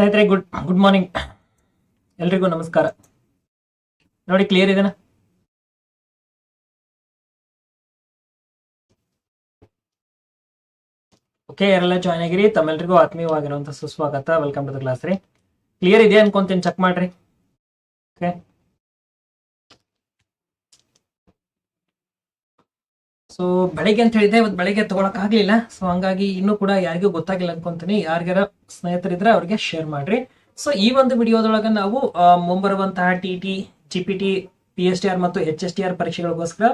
ಸ್ನೇಹಿತರೆ good good morning ಎಲ್ರಿಗೂ ನಮಸ್ಕಾರ. ನೋಡಿ ಕ್ಲಿಯರ್ ಇದೆನಾ? ಓಕೆ, ಯಾರೆಲ್ಲ ಜಾಯ್ನ್ ಆಗಿರಿ? ತಮ್ಮೆಲ್ರಿಗೂ ಆತ್ಮೀಯವಾಗಿರುವಂತಹ ಸುಸ್ವಾಗತ. ವೆಲ್ಕಮ್ ಟು ದ ಕ್ಲಾಸ್ ರೀ. ಕ್ಲಿಯರ್ ಇದೆ ಅನ್ಕೊಂತೀನಿ ಚೆಕ್ ಮಾಡ್ರಿ. ಓಕೆ ಸೊ ಬೆಳಿಗ್ಗೆ ಅಂತ ಹೇಳಿದೆ ಇವತ್ತು ಬೆಳಿಗ್ಗೆ ತಗೊಳಕ್ ಆಗ್ಲಿಲ್ಲ. ಸೊ ಹಂಗಾಗಿ ಇನ್ನೂ ಕೂಡ ಯಾರಿಗೂ ಗೊತ್ತಾಗಿಲ್ಲ ಅನ್ಕೊಂತೀನಿ. ಯಾರಿಗಾರ ಸ್ನೇಹಿತರಿದ್ರೆ ಅವ್ರಿಗೆ ಶೇರ್ ಮಾಡ್ರಿ. ಸೊ ಈ ಒಂದು ವಿಡಿಯೋದೊಳಗ ನಾವು ಮುಂಬರುವಂತಹ T T G P T P S T R ಮತ್ತು ಎಚ್ ಎಸ್ ಟಿ ಆರ್ ಪರೀಕ್ಷೆಗಳಿಗೋಸ್ಕರ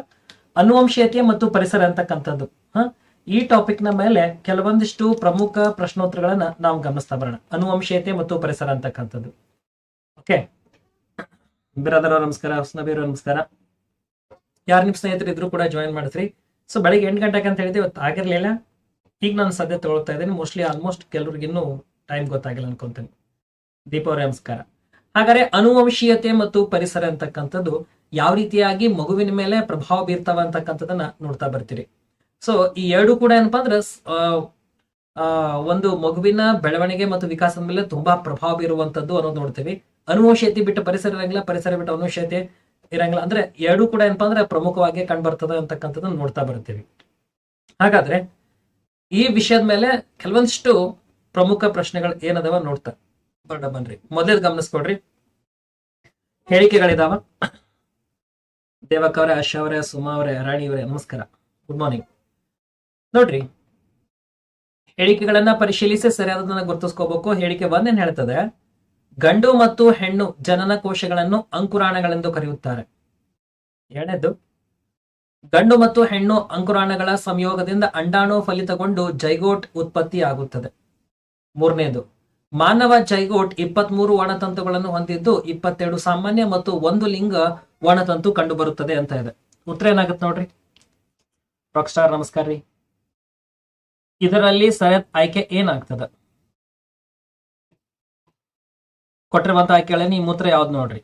ಅನುವಂಶೀಯತೆ ಮತ್ತು ಪರಿಸರ ಅಂತಕ್ಕಂಥದ್ದು. ಈ ಟಾಪಿಕ್ನ ಮೇಲೆ ಕೆಲವೊಂದಿಷ್ಟು ಪ್ರಮುಖ ಪ್ರಶ್ನೋತ್ತರಗಳನ್ನ ನಾವು ಗಮನಿಸ್ತಾ ಬರೋಣ. ಅನುವಂಶೀಯತೆ ಮತ್ತು ಪರಿಸರ ಅಂತಕ್ಕಂಥದ್ದು. ಓಕೆ ಬಿರಾದರ ನಮಸ್ಕಾರ ಹುಸ್ನಬೀರ್ ನಮಸ್ಕಾರ. ಯಾರು ನಿಮ್ಮ ಸ್ನೇಹಿತರಿದ್ರು ಕೂಡ ಜಾಯಿನ್ ಮಾಡಿಸ್ರಿ. ಸೊ ಬೆಳಿಗ್ಗೆ ಎಂಟು ಗಂಟೆಗೆ ಅಂತ ಹೇಳಿದ್ದೆ, ಇವತ್ತು ಆಗಿರಲಿಲ್ಲ. ಈಗ ನಾನು ಸದ್ಯ ತಗೊಳ್ತಾ ಇದ್ದೀನಿ. ಮೋಸ್ಟ್ಲಿ ಆಲ್ಮೋಸ್ಟ್ ಕೆಲವ್ರಿಗಿನ್ನೂ ಟೈಮ್ ಗೊತ್ತಾಗಿಲ್ಲ ಅನ್ಕೊಂತೀನಿ. ದೀಪಾವಳಿ ನಮಸ್ಕಾರ. ಹಾಗಾದ್ರೆ ಅನುವಂಶೀಯತೆ ಮತ್ತು ಪರಿಸರ ಅಂತಕ್ಕಂಥದ್ದು ಯಾವ ರೀತಿಯಾಗಿ ಮಗುವಿನ ಮೇಲೆ ಪ್ರಭಾವ ಬೀರ್ತಾವ ಅಂತಕ್ಕಂಥದ್ದನ್ನ ನೋಡ್ತಾ ಬರ್ತೀರಿ. ಸೊ ಈ ಎರಡು ಕೂಡ ಏನಪ್ಪಾ ಅಂದ್ರೆ ಒಂದು ಮಗುವಿನ ಬೆಳವಣಿಗೆ ಮತ್ತು ವಿಕಾಸದ ಮೇಲೆ ತುಂಬಾ ಪ್ರಭಾವ ಬೀರುವಂತದ್ದು ಅನ್ನೋದು ನೋಡ್ತೀವಿ. ಅನುವಂಶೀಯತೆ ಬಿಟ್ಟು ಪರಿಸರ ಇರಂಗಿಲ್ಲ, ಪರಿಸರ ಬಿಟ್ಟು ಅನುವಂಶೀಯತೆ ಇರಂಗಿಲ್ಲ. ಅಂದ್ರೆ ಎರಡು ಕೂಡ ಏನಪ್ಪಾ ಅಂದ್ರೆ ಪ್ರಮುಖವಾಗಿ ಕಂಡು ಬರ್ತದೆ ಅಂತಕ್ಕಂಥದ್ದನ್ನ ನೋಡ್ತಾ ಬರ್ತೀವಿ ಹಾಗಾದ್ರೆ ಈ ವಿಷಯದ ಮೇಲೆ ಕೆಲವೊಂದಿಷ್ಟು ಪ್ರಮುಖ ಪ್ರಶ್ನೆಗಳು ಏನದವ ನೋಡ್ತಾ ಬರ್ಡ ಬನ್ರಿ ಮೊದಲೇದು ಗಮನಿಸ್ಕೊಡ್ರಿ ಹೇಳಿಕೆಗಳಿದಾವ. ದೇವಕ್ಕ ಅವರೇ ಆಶಾ ಅವರೇ ಸುಮಾ ಅವರೇ ರಾಣಿ ಅವರೇ ನಮಸ್ಕಾರ. ಗುಡ್ ಮಾರ್ನಿಂಗ್ ನೋಡ್ರಿ. ಹೇಳಿಕೆಗಳನ್ನ ಪರಿಶೀಲಿಸಿ ಸರಿಯಾದದನ್ನ ಗುರುತಿಸ್ಕೋಬೇಕು. ಹೇಳಿಕೆ ಒಂದೇನ್ ಹೇಳ್ತದೆ ಗಂಡು ಮತ್ತು ಹೆಣ್ಣು ಜನನ ಕೋಶಗಳನ್ನು ಅಂಕುರಾಣಗಳೆಂದು ಕರೆಯುತ್ತಾರೆ. ಎರಡನೇದು, ಗಂಡು ಮತ್ತು ಹೆಣ್ಣು ಅಂಕುರಾಣಗಳ ಸಂಯೋಗದಿಂದ ಅಂಡಾಣು ಫಲಿತಗೊಂಡು ಜೈಗೋಟ್ ಉತ್ಪತ್ತಿ ಆಗುತ್ತದೆ ಮೂರನೇದು, ಮಾನವ ಜೈಗೋಟ್ ಇಪ್ಪತ್ಮೂರು ಒಣತಂತುಗಳನ್ನು ಹೊಂದಿದ್ದು ಇಪ್ಪತ್ತೆರಡು ಸಾಮಾನ್ಯ ಮತ್ತು ಒಂದು ಲಿಂಗ ಒಣತಂತು ಕಂಡುಬರುತ್ತದೆ ಅಂತ ಇದೆ. ಉತ್ತರ ಏನಾಗುತ್ತೆ ನೋಡ್ರಿ? ರಾಕ್ ಸ್ಟಾರ್ ನಮಸ್ಕಾರ ರೀ. ಇದರಲ್ಲಿ ಸರಿಯಾದ ಆಯ್ಕೆ ಏನಾಗ್ತದ? ಕೊಟ್ಟಿರುವಂತ ಕೇಳಿ ನಿಮ್ಮ ಮೂತ್ರ ಯಾವ್ದು ನೋಡ್ರಿ?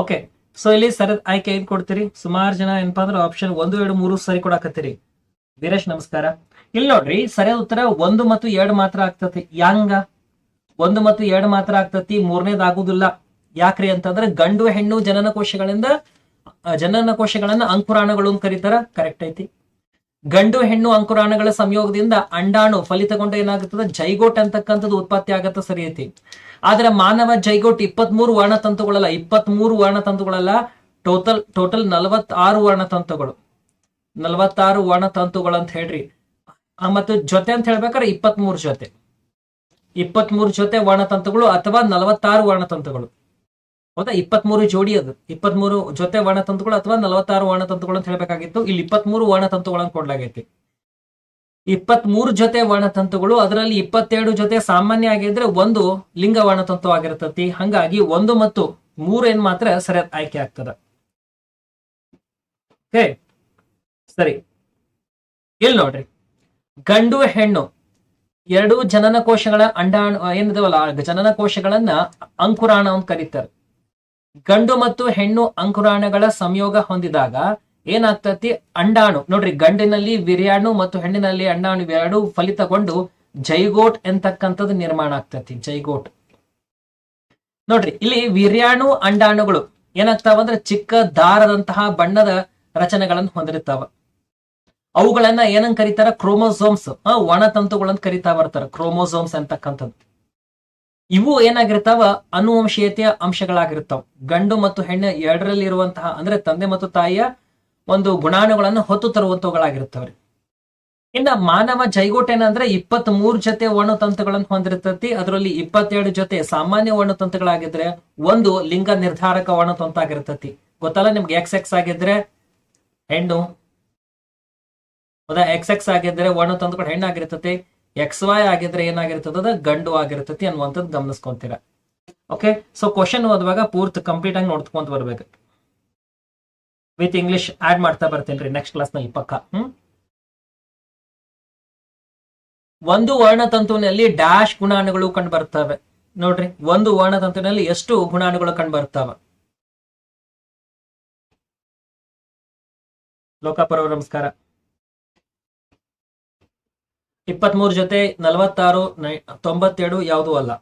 ಓಕೆ ಸೊ ಇಲ್ಲಿ ಸರಿಯಾದ ಆಯ್ಕೆ ಏನ್ ಕೊಡ್ತೀರಿ? ಸುಮಾರು ಜನ ಏನಪ್ಪಾ ಅಂದ್ರೆ ಆಪ್ಷನ್ ಒಂದು, ಎರಡು, ಮೂರು ಸರಿ ಕೊಡಾಕತ್ತೀರಿ. ವೀರೇಶ್, ನಮಸ್ಕಾರ. ಇಲ್ಲಿ ನೋಡ್ರಿ, ಸರಿಯಾದ ಉತ್ತರ ಒಂದು ಮತ್ತು ಎರಡು ಮಾತ್ರ ಆಗ್ತತಿ. ಯಾಂಗ? ಒಂದು ಮತ್ತು ಎರಡು ಮಾತ್ರ ಆಗ್ತತಿ, ಮೂರನೇದ್ ಆಗುದಿಲ್ಲ. ಯಾಕ್ರಿ ಅಂತಂದ್ರೆ ಗಂಡು, ಹೆಣ್ಣು, ಜನನ ಕೋಶಗಳಿಂದ ಜನನ ಕೋಶಗಳನ್ನ ಅಂಕುರಾಣಗಳು ಅಂತ ಕರೀತಾರ. ಕರೆಕ್ಟ್ ಐತಿ. ಗಂಡು, ಹೆಣ್ಣು ಅಂಕುರಾಣಗಳ ಸಂಯೋಗದಿಂದ ಅಂಡಾಣು ಫಲಿತಗೊಂಡ ಏನಾಗುತ್ತದೆ ಜೈಗೋಟ್ ಅಂತಕ್ಕಂಥದ್ದು ಉತ್ಪತ್ತಿ ಆಗತ್ತ ಸರಿ ಐತಿ. ಆದ್ರೆ ಮಾನವ ಜೈಗೋಟ್ ಇಪ್ಪತ್ಮೂರು ವರ್ಣತಂತುಗಳಲ್ಲ ಇಪ್ಪತ್ಮೂರು ವರ್ಣತಂತುಗಳಲ್ಲ, ಟೋಟಲ್ ಟೋಟಲ್ ನಲವತ್ತಾರು ವರ್ಣತಂತುಗಳು. ನಲವತ್ತಾರು ವರ್ಣತಂತುಗಳು ಅಂತ ಹೇಳ್ರಿ. ಮತ್ತು ಜೊತೆ ಅಂತ ಹೇಳ್ಬೇಕಾದ್ರೆ ಇಪ್ಪತ್ಮೂರು ಜೊತೆ. ಇಪ್ಪತ್ಮೂರು ಜೊತೆ ವರ್ಣತಂತುಗಳು ಅಥವಾ ನಲವತ್ತಾರು ವರ್ಣತಂತುಗಳು. ಹೌದಾ? ಇಪ್ಪತ್ಮೂರು ಜೋಡಿ ಅದು. ಇಪ್ಪತ್ಮೂರು ಜೊತೆ ವರ್ಣತಂತುಗಳು ಅಥವಾ ನಲವತ್ತಾರು ವರ್ಣತಂತುಗಳು ಅಂತ ಹೇಳ್ಬೇಕಾಗಿತ್ತು. ಇಲ್ಲಿ ಇಪ್ಪತ್ಮೂರು ವರ್ಣತಂತುಗಳನ್ನು ಕೊಡ್ಲಾಗೈತಿ. ಇಪ್ಪತ್ಮೂರು ಜೊತೆ ವರ್ಣತಂತುಗಳು, ಅದರಲ್ಲಿ ಇಪ್ಪತ್ತೆರಡು ಜೊತೆ ಸಾಮಾನ್ಯ ಆಗಿದ್ರೆ ಒಂದು ಲಿಂಗ ವರ್ಣತಂತು ಆಗಿರ್ತತಿ ಹಂಗಾಗಿ ಒಂದು ಮತ್ತು ಮೂರು ಏನ್ ಮಾತ್ರ ಸರಿಯಾದ ಆಯ್ಕೆ ಆಗ್ತದ. ಸರಿ. ಇಲ್ಲಿ ನೋಡ್ರಿ. ಗಂಡು ಹೆಣ್ಣು. ಎರಡು ಜನನ ಕೋಶಗಳ ಅಂಡಾಣ ಏನಿದವಲ್ಲ ಜನನ ಕೋಶಗಳನ್ನ ಅಂಕುರಾಣ ಅಂತ ಕರೀತಾರೆ. ಗಂಡು ಮತ್ತು ಹೆಣ್ಣು ಅಂಕುರಾಣಗಳ ಸಂಯೋಗ ಹೊಂದಿದಾಗ ಏನಾಗ್ತತಿ? ಅಂಡಾಣು. ನೋಡ್ರಿ, ಗಂಡಿನಲ್ಲಿ ವಿರ್ಯಾಣು ಮತ್ತು ಹೆಣ್ಣಿನಲ್ಲಿ ಅಂಡಾಣು ಎರಡು ಫಲಿತಗೊಂಡು ಜೈಗೋಟ್ ಎಂತಕ್ಕಂಥದ್ದು ನಿರ್ಮಾಣ ಆಗ್ತತಿ, ಜೈಗೋಟ್. ನೋಡ್ರಿ, ಇಲ್ಲಿ ವಿರ್ಯಾಣು, ಅಂಡಾಣುಗಳು ಏನಾಗ್ತಾವ ಅಂದ್ರೆ ಚಿಕ್ಕ ದಾರದಂತಹ ಬಣ್ಣದ ರಚನೆಗಳನ್ನು ಹೊಂದಿರ್ತಾವ ಅವುಗಳನ್ನ ಏನಂತ ಕರೀತಾರ? ಕ್ರೋಮೋಸೋಮ್ಸ್ ಒಣತಂತುಗಳಂತ ಕರಿತಾ ಬರ್ತಾರ, ಕ್ರೋಮೋಸೋಮ್ಸ್ ಅಂತಕ್ಕಂಥದ್ದು ಇವು ಏನಾಗಿರ್ತಾವ? ಅನುವಂಶೀಯತೆಯ ಅಂಶಗಳಾಗಿರ್ತಾವ. ಗಂಡು ಮತ್ತು ಹೆಣ್ಣು ಎರಡರಲ್ಲಿ ಇರುವಂತಹ ಅಂದ್ರೆ ತಂದೆ ಮತ್ತು ತಾಯಿಯ ಒಂದು ಗುಣಾಣುಗಳನ್ನು ಹೊತ್ತು ತರುವಂತವುಗಳಾಗಿರ್ತವ್ರಿ ಇನ್ನ ಮಾನವ ಜೈಗೋಟ್ ಏನಂದ್ರೆ ಇಪ್ಪತ್ತ್ ಮೂರು ಜೊತೆ ವರ್ಣತಂತುಗಳನ್ನು ಹೊಂದಿರ್ತತಿ. ಅದರಲ್ಲಿ ಇಪ್ಪತ್ತೆರಡು ಜೊತೆ ಸಾಮಾನ್ಯ ವರ್ಣತಂತುಗಳಾಗಿದ್ರೆ ಒಂದು ಲಿಂಗ ನಿರ್ಧಾರಕ ವರ್ಣತಂತು ಆಗಿರ್ತತಿ ಗೊತ್ತಲ್ಲ ನಿಮ್ಗೆ? ಎಕ್ಸ್ ಎಕ್ಸ್ ಆಗಿದ್ರೆ ಹೆಣ್ಣು ಹೌದಾ ಎಕ್ಸ್ ಎಕ್ಸ್ ಆಗಿದ್ರೆ ವರ್ಣತಂತುಗಳು ಹೆಣ್ಣಾಗಿರ್ತತಿ. ಎಕ್ಸ್ ವೈ ಆಗಿದ್ರೆ ಏನಾಗಿರ್ತದ ಗಂಡು ಆಗಿರ್ತತಿ ಅನ್ನುವಂಥದ್ದು ಗಮನಿಸ್ಕೊಂತೀರ. ಓಕೆ ಸೊ ಕ್ವಶನ್ ಓದುವಾಗ ಪೂರ್ತಿ ಕಂಪ್ಲೀಟ್ ಆಗಿ ನೋಡ್ಕೊಂತ ಬರ್ಬೇಕು. ವಿತ್ ಇಂಗ್ಲಿಷ್ ಆಡ್ ಮಾಡ್ತಾ ಬರ್ತೇನ್ರಿ ನೆಕ್ಸ್ಟ್ ಕ್ಲಾಸ್ನಲ್ಲಿ ಪಕ್ಕ. ಹ್ಮ್? ಒಂದು ವರ್ಣತಂತುವಿನಲ್ಲಿ ಡ್ಯಾಶ್ ಗುಣಾಣುಗಳು ಕಂಡು ಬರ್ತವೆ. ನೋಡ್ರಿ, ಒಂದು ವರ್ಣತಂತುವಿನಲ್ಲಿ ಎಷ್ಟು ಗುಣಾಣುಗಳು ಕಂಡು ಬರ್ತವೆ? ನಮಸ್ಕಾರ. ಇಪ್ಪತ್ಮೂರು ಜೊತೆ ನಲವತ್ತಾರು ತೊಂಬತ್ತೆರಡು ಯಾವುದೂ ಅಲ್ಲ.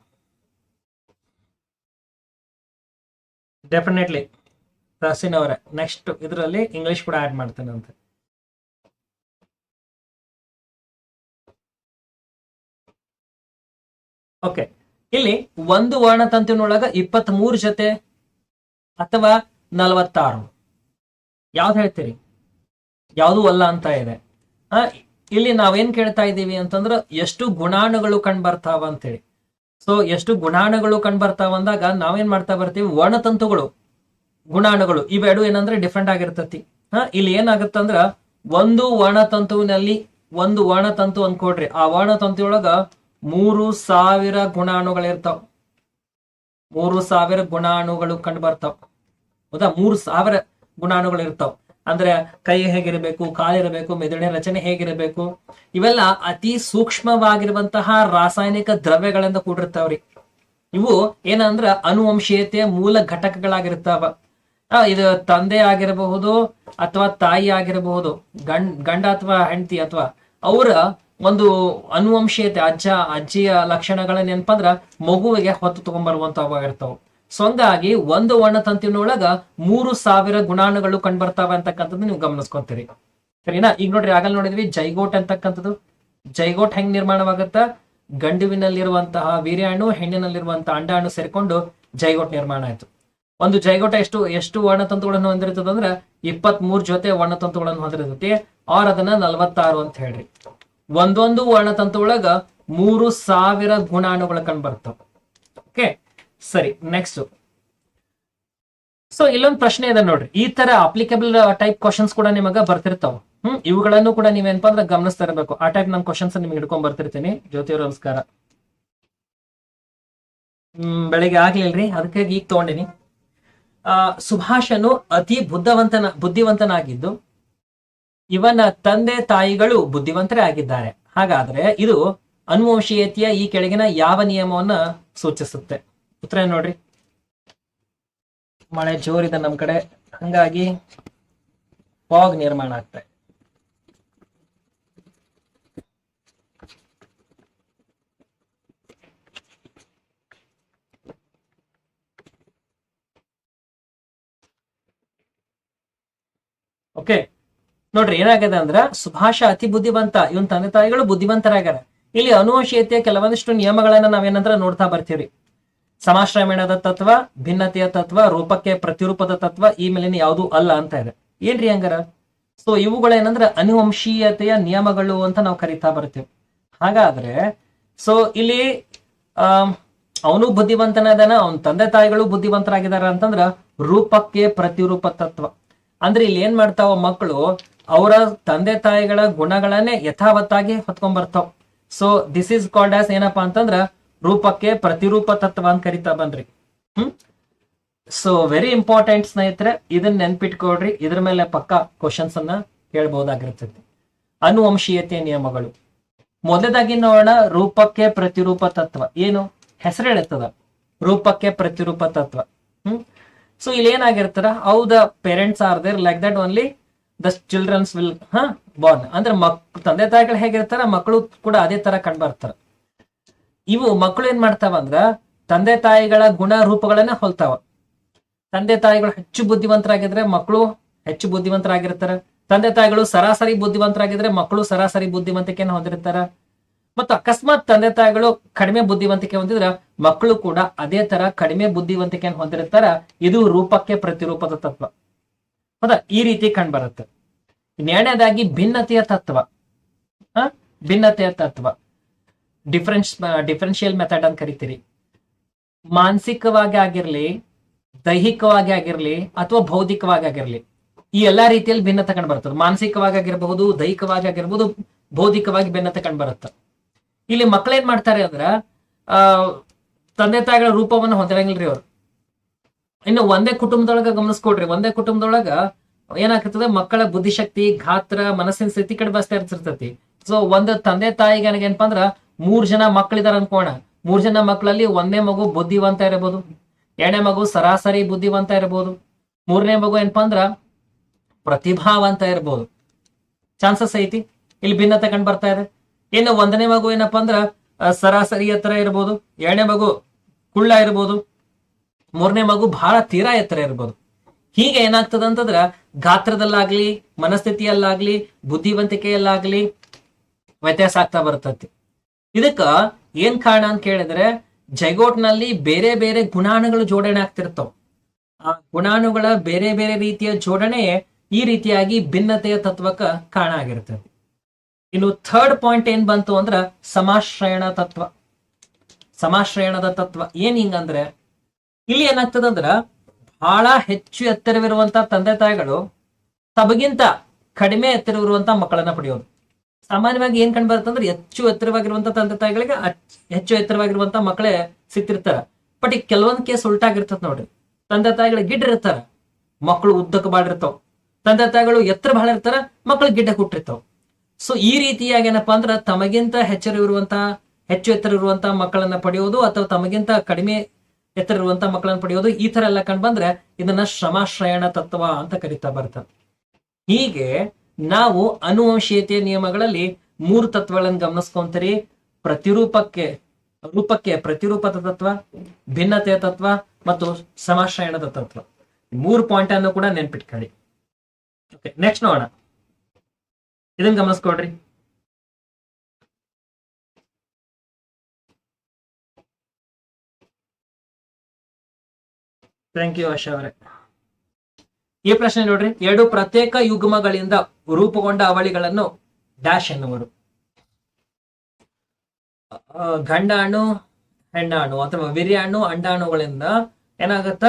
ಡೆಫಿನೆಟ್ಲಿ ರಸಿನ್ ಅವರೇ. ನೆಕ್ಸ್ಟ್ ಇದರಲ್ಲಿ ಇಂಗ್ಲಿಷ್ ಕೂಡ ಆಡ್ ಮಾಡ್ತೇನೆ ಅಂತ. ಓಕೆ ಇಲ್ಲಿ ಒಂದು ವರ್ಣತಂತುವಿನೊಳಗ ಇಪ್ಪತ್ತ್ ಮೂರು ಜೊತೆ ಅಥವಾ ನಲವತ್ತಾರು. ಯಾವ್ದು ಹೇಳ್ತೀರಿ? ಯಾವುದು ಅಲ್ಲ ಅಂತ ಇದೆ. ಇಲ್ಲಿ ನಾವೇನ್ ಕೇಳ್ತಾ ಇದ್ದೀವಿ ಅಂತಂದ್ರ ಎಷ್ಟು ಗುಣಾಣುಗಳು ಕಂಡು ಬರ್ತಾವ ಅಂತೇಳಿ. ಸೊ ಎಷ್ಟು ಗುಣಾಣುಗಳು ಕಂಡು ಬರ್ತಾವ ಅಂದಾಗ ನಾವೇನ್ ಮಾಡ್ತಾ ಬರ್ತೀವಿ? ವರ್ಣತಂತುಗಳು. ಗುಣಾಣುಗಳು. ಇವೆರಡು ಏನಂದ್ರೆ ಡಿಫ್ರೆಂಟ್ ಆಗಿರ್ತತಿ. ಹಾ, ಇಲ್ಲಿ ಏನಾಗತ್ತಂದ್ರ ಒಂದು ವರ್ಣತಂತುವಿನಲ್ಲಿ ಒಂದು ವರ್ಣತಂತು ಅನ್ಕೊಡ್ರಿ ಆ ವರ್ಣತಂತುವೊಳಗ ಮೂರು ಸಾವಿರ ಗುಣಾಣುಗಳಿರ್ತಾವ. ಮೂರು ಸಾವಿರ ಗುಣಾಣುಗಳು ಕಂಡು ಬರ್ತಾವ. ಹೌದಾ? ಮೂರು ಸಾವಿರ ಗುಣಾಣುಗಳು ಇರ್ತಾವ ಅಂದ್ರೆ ಕೈ ಹೇಗಿರಬೇಕು, ಕಾಲಿರಬೇಕು, ಮೆದುಳಿನ ರಚನೆ ಹೇಗಿರಬೇಕು, ಇವೆಲ್ಲ ಅತಿ ಸೂಕ್ಷ್ಮವಾಗಿರುವಂತಹ ರಾಸಾಯನಿಕ ದ್ರವ್ಯಗಳಿಂದ ಕೂಡಿರ್ತಾವ್ರಿ. ಇವು ಏನಂದ್ರ ಅನುವಂಶೀಯತೆಯ ಮೂಲ ಘಟಕಗಳಾಗಿರ್ತಾವ. ಇದು ತಂದೆ ಆಗಿರಬಹುದು ಅಥವಾ ತಾಯಿ ಆಗಿರಬಹುದು, ಗಂಡ್, ಗಂಡ ಅಥವಾ ಹೆಂಡತಿ ಅಥವಾ ಅವರ ಒಂದು ಅನುವಂಶೀಯತೆ, ಅಜ್ಜ, ಅಜ್ಜಿಯ ಲಕ್ಷಣಗಳ ನೆನಪಂದ್ರ ಮಗುವಿಗೆ ಹೊತ್ತು ತಗೊಂಡ್ಬರುವಂತವಾಗಿರ್ತಾವ ಸೊ ಹಂಗಾಗಿ ಒಂದು ವರ್ಣತಂತಿನೊಳಗ ಮೂರು ಸಾವಿರ ಗುಣಾಣುಗಳು ಕಂಡ್ಬರ್ತಾವ ಅಂತಕ್ಕಂಥದ್ದು ನೀವು ಗಮನಿಸ್ಕೊಂತೀರಿ. ಸರಿನಾ? ಈಗ ನೋಡ್ರಿ, ಆಗಲ್ ನೋಡಿದ್ವಿ, ಜೈಗೋಟ್ ಅಂತಕ್ಕಂಥದ್ದು. ಜೈಗೋಟ್ ಹೆಂಗ್ ನಿರ್ಮಾಣವಾಗುತ್ತ? ಗಂಡುವಿನಲ್ಲಿರುವಂತಹ ವೀರ್ಯಾಣು ಹೆಣ್ಣಿನಲ್ಲಿರುವಂತಹ ಅಂಡಾಣು ಸೇರಿಕೊಂಡು ಜೈಗೋಟ್ ನಿರ್ಮಾಣ ಆಯ್ತು. ಒಂದು ಜೈಗೋಟ ಎಷ್ಟು ಎಷ್ಟು ವರ್ಣತಂತುಗಳನ್ನು ಹೊಂದಿರುತ್ತದೆ ಅಂದ್ರೆ ಇಪ್ಪತ್ತ್ ಮೂರ್ ಜೊತೆ ವರ್ಣತಂತುಗಳನ್ನು ಹೊಂದಿರ್ತೈತಿ ಆರ್ ಅದನ್ನ ನಲವತ್ತಾರು ಅಂತ ಹೇಳ್ರಿ. ಒಂದೊಂದು ವರ್ಣತಂತು ಒಳಗ ಮೂರು ಸಾವಿರ ಗುಣಾಣುಗಳ ಕಂಡು ಬರ್ತಾವ ಓಕೆ ಸರಿ ನೆಕ್ಸ್ಟ್ ಸೊ ಇಲ್ಲೊಂದು ಪ್ರಶ್ನೆ ಇದೆ ನೋಡ್ರಿ. ಈ ತರ ಅಪ್ಲಿಕೇಬಲ್ ಟೈಪ್ ಕ್ವಶನ್ಸ್ ಕೂಡ ನಿಮಗ ಬರ್ತಿರ್ತಾವ. ಹ್ಮ್, ಇವುಗಳನ್ನು ಕೂಡ ನೀವೇನಪ್ಪ ಅಂದ್ರೆ ಗಮನಿಸ್ತಾ ಇರಬೇಕು. ಆ ಟೈಪ್ ನಾನು ಕ್ವಶನ್ಸ್ ನಿಮ್ಗೆ ಹಿಡ್ಕೊಂಡ್ ಬರ್ತಿರ್ತೀನಿ. ಜ್ಯೋತಿಯವ್ರ ನಮಸ್ಕಾರ. ಹ್ಮ್, ಬೆಳಿಗ್ಗೆ ಆಗ್ಲಿಲ್ರಿ. ಅದಕ್ಕಾಗಿ ಈಗ ತಗೊಂಡಿನಿ. ಆ, ಸುಭಾಷನು ಅತಿ ಬುದ್ಧವಂತನ, ಬುದ್ಧಿವಂತನಾಗಿದ್ದು ಇವನ ತಂದೆ ತಾಯಿಗಳು ಬುದ್ಧಿವಂತರೇ ಆಗಿದ್ದಾರೆ. ಹಾಗಾದ್ರೆ ಇದು ಅನುವಂಶೀಯತೆಯ ಈ ಕೆಳಗಿನ ಯಾವ ನಿಯಮವನ್ನ ಸೂಚಿಸುತ್ತೆ? ಉತ್ತರ ನೋಡ್ರಿ. ಮಳೆ ಜೋರಿದೆ ನಮ್ ಕಡೆ ಹಂಗಾಗಿ ಫಾಗ್ ನಿರ್ಮಾಣ ಆಗ್ತಾ ಓಕೆ ನೋಡ್ರಿ, ಏನಾಗಿದೆ ಅಂದ್ರ ಸುಭಾಷ ಅತಿ ಬುದ್ಧಿವಂತ. ಇವನ್ ತಂದೆ ತಾಯಿಗಳು ಬುದ್ಧಿವಂತರಾಗ್ಯಾರ. ಇಲ್ಲಿ ಅನುವಂಶೀಯತೆಯ ಕೆಲವೊಂದಿಷ್ಟು ನಿಯಮಗಳನ್ನ ನಾವೇನಂದ್ರ ನೋಡ್ತಾ ಬರ್ತೀವ್ರಿ. ಸಮಾಶ್ರಮೇಣದ ತತ್ವ, ಭಿನ್ನತೆಯ ತತ್ವ, ರೂಪಕ್ಕೆ ಪ್ರತಿರೂಪದ ತತ್ವ ಈ ಮೇಲಿನ ಯಾವುದು ಅಲ್ಲ ಅಂತ ಇದೆ. ಏನ್ರಿ ಹಂಗಾರ? ಸೊ ಇವುಗಳೇನಂದ್ರ ಅನುವಂಶೀಯತೆಯ ನಿಯಮಗಳು ಅಂತ ನಾವು ಕರಿತಾ ಬರ್ತೀವಿ. ಹಾಗಾದ್ರೆ ಸೊ ಇಲ್ಲಿ ಅವನು ಬುದ್ಧಿವಂತನದನ, ಅವನ ತಂದೆ ತಾಯಿಗಳು ಬುದ್ಧಿವಂತರಾಗಿದ್ದಾರೆ ಅಂತಂದ್ರ ರೂಪಕ್ಕೆ ಪ್ರತಿರೂಪ ತತ್ವ. ಅಂದ್ರೆ ಇಲ್ಲಿ ಏನ್ ಮಾಡ್ತಾವ ಮಕ್ಕಳು? ಅವರ ತಂದೆ ತಾಯಿಗಳ ಗುಣಗಳನ್ನೇ ಯಥಾವತ್ತಾಗಿ ಹೊತ್ಕೊಂಡ್ ಬರ್ತಾವ so this is called as ಏನಪ್ಪಾ ಅಂತಂದ್ರ ರೂಪಕ್ಕೆ ಪ್ರತಿರೂಪ ತತ್ವ ಅಂತ ಕರಿತಾ ಬಂದ್ರಿ ಹ್ಮ್? ಸೊ ವೆರಿ ಇಂಪಾರ್ಟೆಂಟ್ ಸ್ನೇಹಿತರೆ ಇದನ್ನ ನೆನ್ಪಿಟ್ಕೊಳ್ರಿ. ಇದ್ರ ಮೇಲೆ ಪಕ್ಕ ಕ್ವಶನ್ಸ್ ಅನ್ನ ಕೇಳಬಹುದಾಗಿರ್ತೈತಿ ಅನುವಂಶೀಯತೆಯ ನಿಯಮಗಳು. ಮೊದಲಾಗಿ ನೋಡೋಣ ರೂಪಕ್ಕೆ ಪ್ರತಿರೂಪ ತತ್ವ. ಏನು? ಹೆಸರು ಹೇಳುತ್ತದ ರೂಪಕ್ಕೆ ಪ್ರತಿರೂಪ ತತ್ವ. ಹ್ಮ್? ಸೊ ಇಲ್ಲಿ ಏನಾಗಿರ್ತಾರ? How the parents are there like that only the childrens will ah born ಅಂದ್ರೆ ಮಕ್, ತಂದೆ ತಾಯಿಗಳು ಹೇಗಿರ್ತಾರ? ಮಕ್ಕಳು ಕೂಡ ಅದೇ ತರ ಕಂಡು ಬರ್ತಾರ ಇವು ಮಕ್ಕಳು ಏನ್ ಮಾಡ್ತಾವ ಅಂದ್ರ ತಂದೆ ತಾಯಿಗಳ ಗುಣ ರೂಪಗಳನ್ನ ಹೊಲ್ತಾವ. ತಂದೆ ತಾಯಿಗಳು ಹೆಚ್ಚು ಬುದ್ಧಿವಂತರಾಗಿದ್ರೆ ಮಕ್ಕಳು ಹೆಚ್ಚು ಬುದ್ಧಿವಂತರಾಗಿರ್ತಾರ. ತಂದೆ ತಾಯಿಗಳು ಸರಾಸರಿ ಬುದ್ಧಿವಂತರಾಗಿದ್ರೆ ಮಕ್ಕಳು ಸರಾಸರಿ ಬುದ್ಧಿವಂತಿಕೆಯನ್ನು ಹೊಂದಿರ್ತಾರ. ಮತ್ತು ಅಕಸ್ಮಾತ್ ತಂದೆ ತಾಯಿಗಳು ಕಡಿಮೆ ಬುದ್ಧಿವಂತಿಕೆ ಹೊಂದಿದ್ರ ಮಕ್ಕಳು ಕೂಡ ಅದೇ ತರ ಕಡಿಮೆ ಬುದ್ಧಿವಂತಿಕೆಯನ್ನು ಹೊಂದಿರ್ತಾರ. ಇದು ರೂಪಕ್ಕೆ ಪ್ರತಿರೂಪದ ತತ್ವ. ಹೌದಾ ಈ ರೀತಿ ಕಂಡು ಬರುತ್ತೆ. ಎರಡನೇದಾಗಿ ಭಿನ್ನತೆಯ ತತ್ವ. ಹ? ಭಿನ್ನತೆಯ ತತ್ವ. ಡಿಫ್ರೆನ್ಸ್ ಡಿಫ್ರೆನ್ಷಿಯಲ್ ಮೆಥಡ್ ಅಂತ ಕರಿತೀರಿ. ಮಾನಸಿಕವಾಗಿ ಆಗಿರ್ಲಿ, ದೈಹಿಕವಾಗಿ ಆಗಿರ್ಲಿ, ಅಥವಾ ಬೌದ್ಧಿಕವಾಗಿ ಆಗಿರ್ಲಿ, ಈ ಎಲ್ಲಾ ರೀತಿಯಲ್ಲಿ ಭಿನ್ನತೆ ಕಂಡು ಬರ್ತದೆ ಮಾನಸಿಕವಾಗಿ ಆಗಿರಬಹುದು, ದೈಹಿಕವಾಗಿ ಆಗಿರ್ಬೋದು ಬೌದ್ಧಿಕವಾಗಿ ಭಿನ್ನತೆ ಕಂಡು ಬರುತ್ತೆ. ಇಲ್ಲಿ ಮಕ್ಕಳೇನ್ ಮಾಡ್ತಾರೆ ಅಂದ್ರ ತಂದೆ ತಾಯಿಗಳ ರೂಪವನ್ನು ಹೊಂದಿರಂಗಿಲ್ರಿ ಅವ್ರು. ಇನ್ನು ಒಂದೇ ಕುಟುಂಬದೊಳಗ ಗಮನಿಸ್ಕೊಡ್ರಿ ಒಂದೇ ಕುಟುಂಬದೊಳಗ ಏನಾಗ್ತದೆ, ಮಕ್ಕಳ ಬುದ್ಧಿಶಕ್ತಿ, ಗಾತ್ರ, ಮನಸ್ಸಿನ ಸ್ಥಿತಿ ಕಡೆ ಬಸ್ತಾ ಇರ್ತಿರ್ತೈತಿ. ಸೊ ಒಂದ್ ತಂದೆ ತಾಯಿಗೆ ಏನಪ್ಪಾ ಅಂದ್ರ, ಮೂರ್ ಜನ ಮಕ್ಕಳಿದಾರ ಅನ್ಕೋಣ. ಮೂರ್ ಜನ ಮಕ್ಕಳಲ್ಲಿ ಒಂದೇ ಮಗು ಬುದ್ಧಿವಂತ ಇರಬಹುದು ಎರಡನೇ ಮಗು ಸರಾಸರಿ ಬುದ್ಧಿವಂತ ಇರಬಹುದು ಮೂರನೇ ಮಗು ಏನಪ್ಪಾ ಅಂದ್ರ ಪ್ರತಿಭಾವಂತ ಇರ್ಬೋದು. ಚಾನ್ಸಸ್ ಐತಿ, ಇಲ್ಲಿ ಭಿನ್ನತೆ ಕಂಡು ಬರ್ತಾ ಇದೆ. ಇನ್ನು ಒಂದನೇ ಮಗು ಏನಪ್ಪಾ ಅಂದ್ರ ಸರಾಸರಿ ಎತ್ತರ ಇರ್ಬೋದು, ಎರಡನೇ ಮಗು ಕುಳ್ಳ ಇರ್ಬೋದು, ಮೂರನೇ ಮಗು ಬಹಳ ತೀರಾ ಎತ್ತರ ಇರ್ಬೋದು. ಹೀಗೆ ಏನಾಗ್ತದ ಅಂತಂದ್ರ, ಗಾತ್ರದಲ್ಲಾಗ್ಲಿ, ಮನಸ್ಥಿತಿಯಲ್ಲಾಗ್ಲಿ, ಬುದ್ಧಿವಂತಿಕೆಯಲ್ಲಾಗ್ಲಿ ವ್ಯತ್ಯಾಸ ಆಗ್ತಾ ಬರ್ತತಿ. ಇದಕ್ಕ ಏನ್ ಕಾರಣ ಅಂತ ಕೇಳಿದ್ರೆ, ಜೈಗೋಟ್ನಲ್ಲಿ ಬೇರೆ ಬೇರೆ ಗುಣಾಣುಗಳು ಜೋಡಣೆ ಆಗ್ತಿರ್ತಾವ. ಆ ಗುಣಾಣುಗಳ ಬೇರೆ ಬೇರೆ ರೀತಿಯ ಜೋಡಣೆ ಈ ರೀತಿಯಾಗಿ ಭಿನ್ನತೆಯ ತತ್ವಕ್ಕ ಕಾರಣ ಆಗಿರ್ತದೆ ಇನ್ನು ಥರ್ಡ್ ಪಾಯಿಂಟ್ ಏನ್ ಬಂತು ಅಂದ್ರ ಸಮಾಶ್ರಯಣ ತತ್ವ. ಸಮಾಶ್ರಯಣದ ತತ್ವ. ಏನ್ ಹಿಂಗಂದ್ರೆ ಇಲ್ಲಿ ಏನಾಗ್ತದಂದ್ರ ಬಹಳ ಹೆಚ್ಚು ಎತ್ತರವಿರುವಂತ ತಂದೆ ತಾಯಿಗಳು ತಬಗಿಂತ ಕಡಿಮೆ ಎತ್ತರವಿರುವಂತ ಮಕ್ಕಳನ್ನ ಪಡೆಯೋದು. ಸಾಮಾನ್ಯವಾಗಿ ಏನ್ ಕಂಡು ಬರುತ್ತಂದ್ರೆ ಹೆಚ್ಚು ಎತ್ತರವಾಗಿರುವಂತ ತಂದೆ ತಾಯಿಗಳಿಗೆ ಹೆಚ್ಚು ಎತ್ತರವಾಗಿರುವಂತ ಮಕ್ಕಳೇ ಸಿಕ್ತಿರ್ತಾರ. ಬಟ್ ಈ ಕೆಲವೊಂದ್ ಕೇಸ್ ಉಲ್ಟಾಗಿರ್ತದ ನೋಡ್ರಿ. ತಂದೆ ತಾಯಿಗಳು ಗಿಡ್ಡ ಇರ್ತಾರ. ಮಕ್ಕಳು ಉದ್ದಕ್ಕೆ ಬಾಳಿರ್ತಾವ ತಂದೆ ತಾಯಿಗಳು ಎತ್ತರ ಬಹಳ ಇರ್ತಾರ ಮಕ್ಕಳು ಗಿಡ್ಡ ಹುಟ್ಟಿರ್ತಾವ ಸೊ ಈ ರೀತಿಯಾಗಿ ಏನಪ್ಪಾ ಅಂದ್ರ ತಮಗಿಂತ ಹೆಚ್ಚರಿರುವಂತ ಹೆಚ್ಚು ಎತ್ತರ ಇರುವಂತಹ ಮಕ್ಕಳನ್ನ ಪಡೆಯೋದು ಅಥವಾ ತಮಗಿಂತ ಕಡಿಮೆ ಎತ್ತರ ಇರುವಂತ ಮಕ್ಕಳನ್ನ ಪಡೆಯೋದು ಈ ತರ ಎಲ್ಲ ಕಂಡು ಬಂದ್ರೆ ಇದನ್ನ ಶ್ರಮಾಶ್ರಯಣ ತತ್ವ ಅಂತ ಕರಿತಾ ಬರ್ತದೆ. ಹೀಗೆ ನಾವು ಅನುವಂಶೀಯತೆಯ ನಿಯಮಗಳಲ್ಲಿ ಮೂರು ತತ್ವಗಳನ್ನು ಗಮನಿಸ್ಕೊಂತೀರಿ. ಪ್ರತಿರೂಪಕ್ಕೆ, ರೂಪಕ್ಕೆ ಪ್ರತಿರೂಪದ ತತ್ವ, ಭಿನ್ನತೆಯ ತತ್ವ ಮತ್ತು ಸಮಾಶ್ರಯಣದ ತತ್ವ. ಮೂರು ಪಾಯಿಂಟ್ ಅನ್ನು ಕೂಡ ನೆನ್ಪಿಟ್ಕೊಳ್ಳಿ. ಓಕೆ ನೆಕ್ಸ್ಟ್ ನೋಡೋಣ. ಇದನ್ನ ಗಮನಿಸ್ಕೊಡ್ರಿ ಥ್ಯಾಂಕ್ ಯು ಆಶಾ ಅವರೇ. ಈ ಪ್ರಶ್ನೆ ನೋಡ್ರಿ, ಎರಡು ಪ್ರತ್ಯೇಕ ಯುಗ್ಮಗಳಿಂದ ರೂಪುಗೊಂಡ ಅವಳಿಗಳನ್ನು ಡ್ಯಾಶ್ ಎನ್ನುವರು. ಗಂಡಾಣು ಹೆಣ್ಣಾಣು ಅಥವಾ ವಿರ್ಯಾಣು ಅಂಡಾಣುಗಳಿಂದ ಏನಾಗತ್ತ?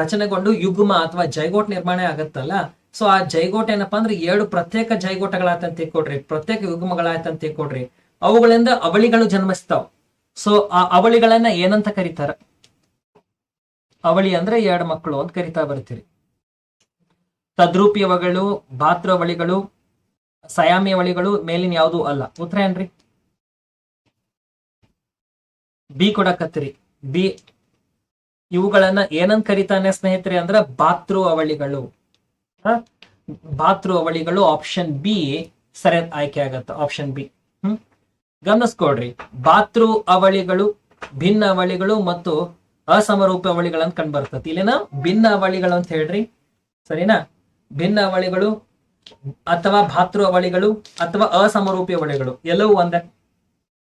ರಚನೆಗೊಂಡು ಯುಗ್ಮ ಅಥವಾ ಜೈಗೋಟ್ ನಿರ್ಮಾಣ ಆಗತ್ತಲ್ಲ? ಸೊ ಆ ಜೈಗೋಟ ಏನಪ್ಪಾ ಅಂದ್ರೆ ಎರಡು ಪ್ರತ್ಯೇಕ ಜೈಗೋಟಗಳಾಯ್ತಂತ ಕೊಡ್ರಿ ಪ್ರತ್ಯೇಕ ಯುಗ್ಮಗಳಾಯ್ತಂತ ಕೊಡ್ರಿ ಅವುಗಳಿಂದ ಅವಳಿಗಳು ಜನ್ಮಿಸ್ತಾವ್. ಸೊ ಆ ಅವಳಿಗಳನ್ನ ಏನಂತ ಕರೀತಾರ? ಅವಳಿ ಅಂದ್ರೆ ಎರಡು ಮಕ್ಕಳು ಅಂತ ಕರಿತಾ ಬರ್ತೀರಿ. ಅವಳಿಗಳು ಭಾತೃವಳಿಗಳು ಸಯಾಮಿಯವಳಿಗಳು, ಮೇಲಿನ ಯಾವುದು ಅಲ್ಲ. ಉತ್ತರ ಏನ್ರಿ? ಬಿ ಕೊಡಕತ್ರಿ. ಬಿ ಇವುಗಳನ್ನ ಏನಂತ ಕರಿತಾನೆ ಸ್ನೇಹಿತರೆ ಅಂದ್ರ ಭಾತೃ ಅವಳಿಗಳು. ಹ? ಭಾತೃ ಅವಳಿಗಳು ಆಪ್ಷನ್ ಬಿ ಸರಿಯಾದ ಆಯ್ಕೆ ಆಗತ್ತ ಆಪ್ಷನ್ ಬಿ ಹ್ಮ್? ಗಮನಿಸ್ಕೊಡ್ರಿ ಭಾತೃ ಅವಳಿಗಳು, ಭಿನ್ನ ಅವಳಿಗಳು ಮತ್ತು ಅಸಮರೂಪ ಅವಳಿಗಳಂತ ಕಂಡು ಬರ್ತತಿ. ಇಲ್ಲಿನ? ಭಿನ್ನ ಅವಳಿಗಳು ಅಂತ ಹೇಳ್ರಿ. ಸರಿನಾ? ಭಿನ್ನ ಅವಳಿಗಳು ಅಥವಾ ಭಾತೃ ಅವಳಿಗಳು ಅಥವಾ ಅಸಮರೂಪಿ ಅವಳಿಗಳು. ಎಲ್ಲವೂ ಒಂದೇ.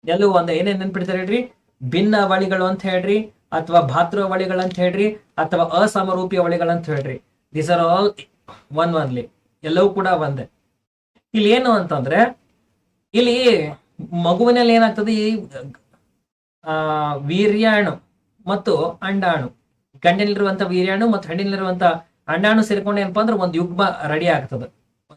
ಎಲ್ಲವೂ ಒಂದೇ. ಏನೇನ್ ನೆನ್ಪಿಡ್ತಾರೆ ಹೇಳ್ರಿ? ಭಿನ್ನ ಅವಳಿಗಳು ಅಂತ ಹೇಳ್ರಿ ಅಥವಾ ಭಾತೃ ಅವಳಿಗಳಂತ ಹೇಳ್ರಿ ಅಥವಾ ಅಸಮರೂಪಿ ಅವಳಿಗಳಂತ ಹೇಳ್ರಿ. These are all one only ಎಲ್ಲವೂ ಕೂಡ ಒಂದೇ. ಇಲ್ಲಿ ಏನು ಅಂತಂದ್ರೆ, ಇಲ್ಲಿ ಮಗುವಿನಲ್ಲಿ ಏನಾಗ್ತದೆ, ಈ ವೀರ್ಯಾಣು ಮತ್ತು ಅಂಡಾಣು. ಗಂಡಿನಲ್ಲಿರುವಂತ ವೀರ್ಯಾಣು ಮತ್ತು ಹೆಣ್ಣಿನಲ್ಲಿರುವಂತ ಅಂಡಾಣು ಸೇರ್ಕೊಂಡು ಏನಪ್ಪಾ ಅಂದ್ರೆ ಒಂದು ಯುಗ್ಮ ರೆಡಿ ಆಗ್ತದೆ.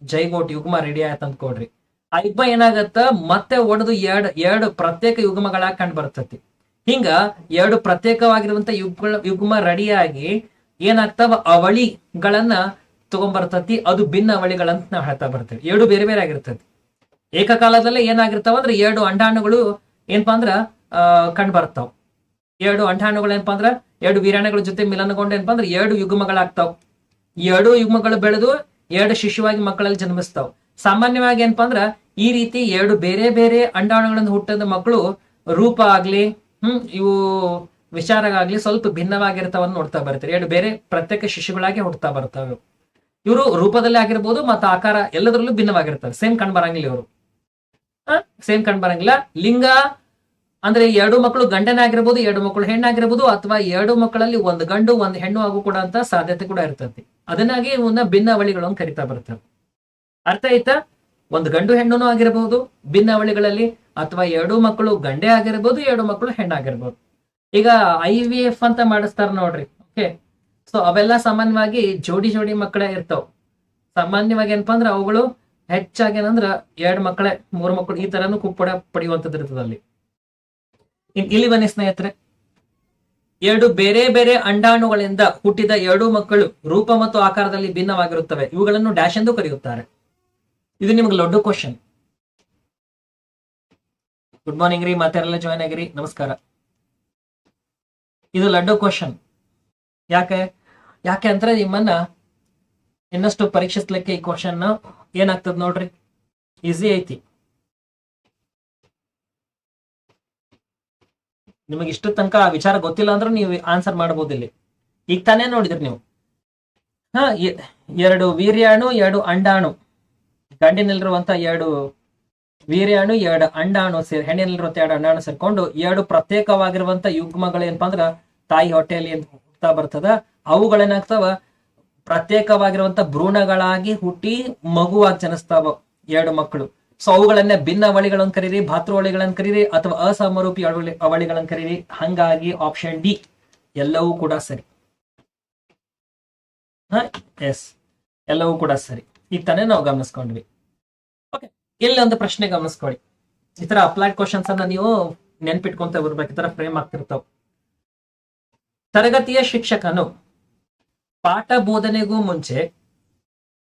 ಜೈಗೋಟ್ ಯುಗ್ಮ ರೆಡಿ ಆಯ್ತು ಕೊಡ್ರಿ. ಆ ಯುಗ್ಮ ಏನಾಗತ್ತ? ಮತ್ತೆ ಒಡೆದು ಎರಡು ಎರಡು ಪ್ರತ್ಯೇಕ ಯುಗ್ಮಗಳಾಗಿ ಕಂಡು ಬರ್ತತಿ. ಹಿಂಗ ಎರಡು ಪ್ರತ್ಯೇಕವಾಗಿರುವಂತ ಯುಗ್ಮ ಯುಗ್ಮ ರೆಡಿಯಾಗಿ ಏನಾಗ್ತಾವ? ಅವಳಿಗಳನ್ನ ತಗೊಂಡ್ಬರ್ತತಿ ಅದು ಭಿನ್ನ ಅವಳಿಗಳಂತ ನಾವು ಹೇಳ್ತಾ ಬರ್ತೇವೆ. ಎರಡು ಬೇರೆ ಬೇರೆ ಆಗಿರ್ತತಿ ಏಕಕಾಲದಲ್ಲೇ ಏನಾಗಿರ್ತಾವ ಅಂದ್ರೆ ಎರಡು ಅಂಡಾಣುಗಳು ಏನಪ್ಪಾ ಅಂದ್ರ ಕಂಡು ಬರ್ತಾವ. ಎರಡು ಅಂಡಾಣುಗಳು ಏನಪ್ಪಾ ಅಂದ್ರ, ಎರಡು ವೀರಾಣಗಳ ಜೊತೆ ಮಿಲನಗೊಂಡು ಏನಪ್ಪಾ ಅಂದ್ರೆ ಎರಡು ಯುಗ್ಮಗಳಾಗ್ತಾವ. ಎರಡು ಯುಗ್ಮಗಳು ಬೆಳೆದು ಎರಡು ಶಿಶುವಾಗಿ ಮಕ್ಕಳಲ್ಲಿ ಜನ್ಮಿಸ್ತಾವ. ಸಾಮಾನ್ಯವಾಗಿ ಏನಪ್ಪಾ ಅಂದ್ರ, ಈ ರೀತಿ ಎರಡು ಬೇರೆ ಬೇರೆ ಅಂಡಾಣುಗಳಿಂದ ಹುಟ್ಟದ ಮಕ್ಕಳು ರೂಪ ಆಗ್ಲಿ, ಹ್ಮ್, ಇವು ವಿಚಾರಗಾಗ್ಲಿ ಸ್ವಲ್ಪ ಭಿನ್ನವಾಗಿರ್ತಾವನ್ನ ನೋಡ್ತಾ ಬರ್ತಾರೆ ಎರಡು ಬೇರೆ ಪ್ರತ್ಯೇಕ ಶಿಶುಗಳಾಗಿ ಹುಡ್ತಾ ಬರ್ತಾವೆ. ಇವರು ರೂಪದಲ್ಲಿ ಆಗಿರ್ಬೋದು ಮತ್ತು ಆಕಾರ ಎಲ್ಲದರಲ್ಲೂ ಭಿನ್ನವಾಗಿರ್ತಾರೆ. ಸೇಮ್ ಕಂಡು ಬರಂಗಿಲ್ಲ ಇವರು. ಸೇಮ್ ಕಂಡು ಬರಂಗಿಲ್ಲ. ಲಿಂಗ ಅಂದ್ರೆ ಎರಡು ಮಕ್ಕಳು ಗಂಡನೇ ಆಗಿರ್ಬೋದು, ಎರಡು ಮಕ್ಕಳು ಹೆಣ್ಣಾಗಿರ್ಬೋದು ಅಥವಾ ಎರಡು ಮಕ್ಕಳಲ್ಲಿ ಒಂದು ಗಂಡು, ಒಂದು ಹೆಣ್ಣು ಆಗು ಕೂಡ ಅಂತ ಸಾಧ್ಯತೆ ಕೂಡ ಇರ್ತದೆ. ಅದನ್ನಾಗಿ ಇವನ್ನ ಭಿನ್ನ ಅವಳಿಗಳು ಅಂತ ಕರಿತಾ ಬರ್ತಾರೆ. ಅರ್ಥ ಆಯ್ತಾ? ಒಂದು ಗಂಡು ಹೆಣ್ಣು ಆಗಿರಬಹುದು ಭಿನ್ನಾವಳಿಗಳಲ್ಲಿ ಅಥವಾ ಎರಡು ಮಕ್ಕಳು ಗಂಡೇ ಆಗಿರ್ಬೋದು, ಎರಡು ಮಕ್ಕಳು ಹೆಣ್ಣಾಗಿರ್ಬೋದು ಈಗ ಐ ಅಂತ ಮಾಡಿಸ್ತಾರ ನೋಡ್ರಿ. ಓಕೆ ಸೊ ಅವೆಲ್ಲ ಸಾಮಾನ್ಯವಾಗಿ ಜೋಡಿ ಜೋಡಿ ಮಕ್ಕಳೇ ಇರ್ತಾವ. ಸಾಮಾನ್ಯವಾಗಿ ಏನಪ್ಪಾ ಅಂದ್ರೆ ಅವುಗಳು ಹೆಚ್ಚಾಗಿ ಏನಂದ್ರ ಎರಡ್ ಮಕ್ಕಳೇ, ಮೂರು ಮಕ್ಕಳು ಈ ತರನು ಕುಪ್ಪಡ ಪಡೆಯುವಂತದ್ದು ಇರ್ತದೆ ಅಲ್ಲಿ. ಇಲ್ಲಿ ಬನ್ನಿ ಸ್ನೇಹಿತರೆ. ಎರಡು ಬೇರೆ ಬೇರೆ ಅಂಡಾಣುಗಳಿಂದ ಹುಟ್ಟಿದ ಎರಡು ಮಕ್ಕಳು ರೂಪ ಮತ್ತು ಆಕಾರದಲ್ಲಿ ಭಿನ್ನವಾಗಿರುತ್ತವೆ. ಇವುಗಳನ್ನು ಡ್ಯಾಶ್ ಎಂದು ಕರೆಯುತ್ತಾರೆ. ಇದು ನಿಮ್ಗೆ ಲಡ್ಡು ಕ್ವಶನ್. ಗುಡ್ ಮಾರ್ನಿಂಗ್ ರೀ, ಮಾತಾರೆಲ್ಲ ಜಾಯ್ನ್ ಆಗಿರಿ. ನಮಸ್ಕಾರ. ಇದು ಲಡ್ಡು ಕ್ವಶನ್. ಯಾಕೆ? ಯಾಕೆ ಅಂದ್ರೆ ನಿಮ್ಮನ್ನ ಇನ್ನಷ್ಟು ಪರೀಕ್ಷಿಸ್ಲಿಕ್ಕೆ ಈ ಕ್ವಶನ್ ಏನಾಗ್ತದ ನೋಡ್ರಿ? ಈಸಿ ಐತಿ. ನಿಮಗೆ ಇಷ್ಟು ತನಕ ಆ ವಿಚಾರ ಗೊತ್ತಿಲ್ಲ ಅಂದ್ರೆ ನೀವು ಆನ್ಸರ್ ಮಾಡಬಹುದು ಇಲ್ಲಿ. ಈಗ ತಾನೇ ನೋಡಿದ್ರಿ ನೀವು. ಹಾ ಎರಡು ವೀರ್ಯಾಣು, ಎರಡು ಅಂಡಾಣು. ಗಂಡಿನಲ್ಲಿರುವಂತ ಎರಡು ವೀರ್ಯಾಣು, ಎರಡು ಅಂಡಾಣು ಸೇರಿ, ಹೆಣ್ಣಿನಲ್ಲಿರುವಂತ ಎರಡು ಅಂಡಾಣು ಸೇರ್ಕೊಂಡು ಎರಡು ಪ್ರತ್ಯೇಕವಾಗಿರುವಂತ ಯುಗ್ಮಗಳು ಏನಪ್ಪಾ ಅಂದ್ರ ತಾಯಿ ಹೊಟ್ಟೆಯಲ್ಲಿ ಹುಟ್ತಾ ಬರ್ತದ. ಅವುಗಳೇನಾಗ್ತಾವ? ಪ್ರತ್ಯೇಕವಾಗಿರುವಂತ ಭ್ರೂಣಗಳಾಗಿ ಹುಟ್ಟಿ ಮಗುವಾಗಿ ಜನಿಸ್ತಾವ ಎರಡು ಮಕ್ಕಳು. ಸೊ ಅವುಗಳನ್ನ ಭಿನ್ನ ಅವಳಿಗಳನ್ನ ಕರೀರಿ, ಭಾತೃ ಅವಳಿಗಳನ್ನ ಕರೀರಿ, ಅಥವಾ ಅಸಮರೂಪಿ ಅವಳಿ ಅವಳಿಗಳನ್ನ ಕರೀರಿ. ಹಂಗಾಗಿ ಆಪ್ಷನ್ ಡಿ ಎಲ್ಲವೂ ಕೂಡ ಸರಿ. ಎಸ್ ಎಲ್ಲವೂ ಕೂಡ ಸರಿ. ಈಗ ತಾನೇ ನಾವು ಗಮನಿಸ್ಕೊಂಡ್ವಿ. ಓಕೆ ಇಲ್ಲಿ ಒಂದು ಪ್ರಶ್ನೆ ಗಮನಿಸ್ಕೊಳ್ಳಿ. ಈ ತರ ಅಪ್ಲೈಡ್ ಕ್ವಶನ್ಸ್ ಅನ್ನ ನೀವು ನೆನ್ಪಿಟ್ಕೊಂತ ಬರ್ಬೇಕು ಈ ತರ ಫ್ರೇಮ್ ಆಗ್ತಿರ್ತಾವ. ತರಗತಿಯ ಶಿಕ್ಷಕನು ಪಾಠ ಬೋಧನೆಗೂ ಮುಂಚೆ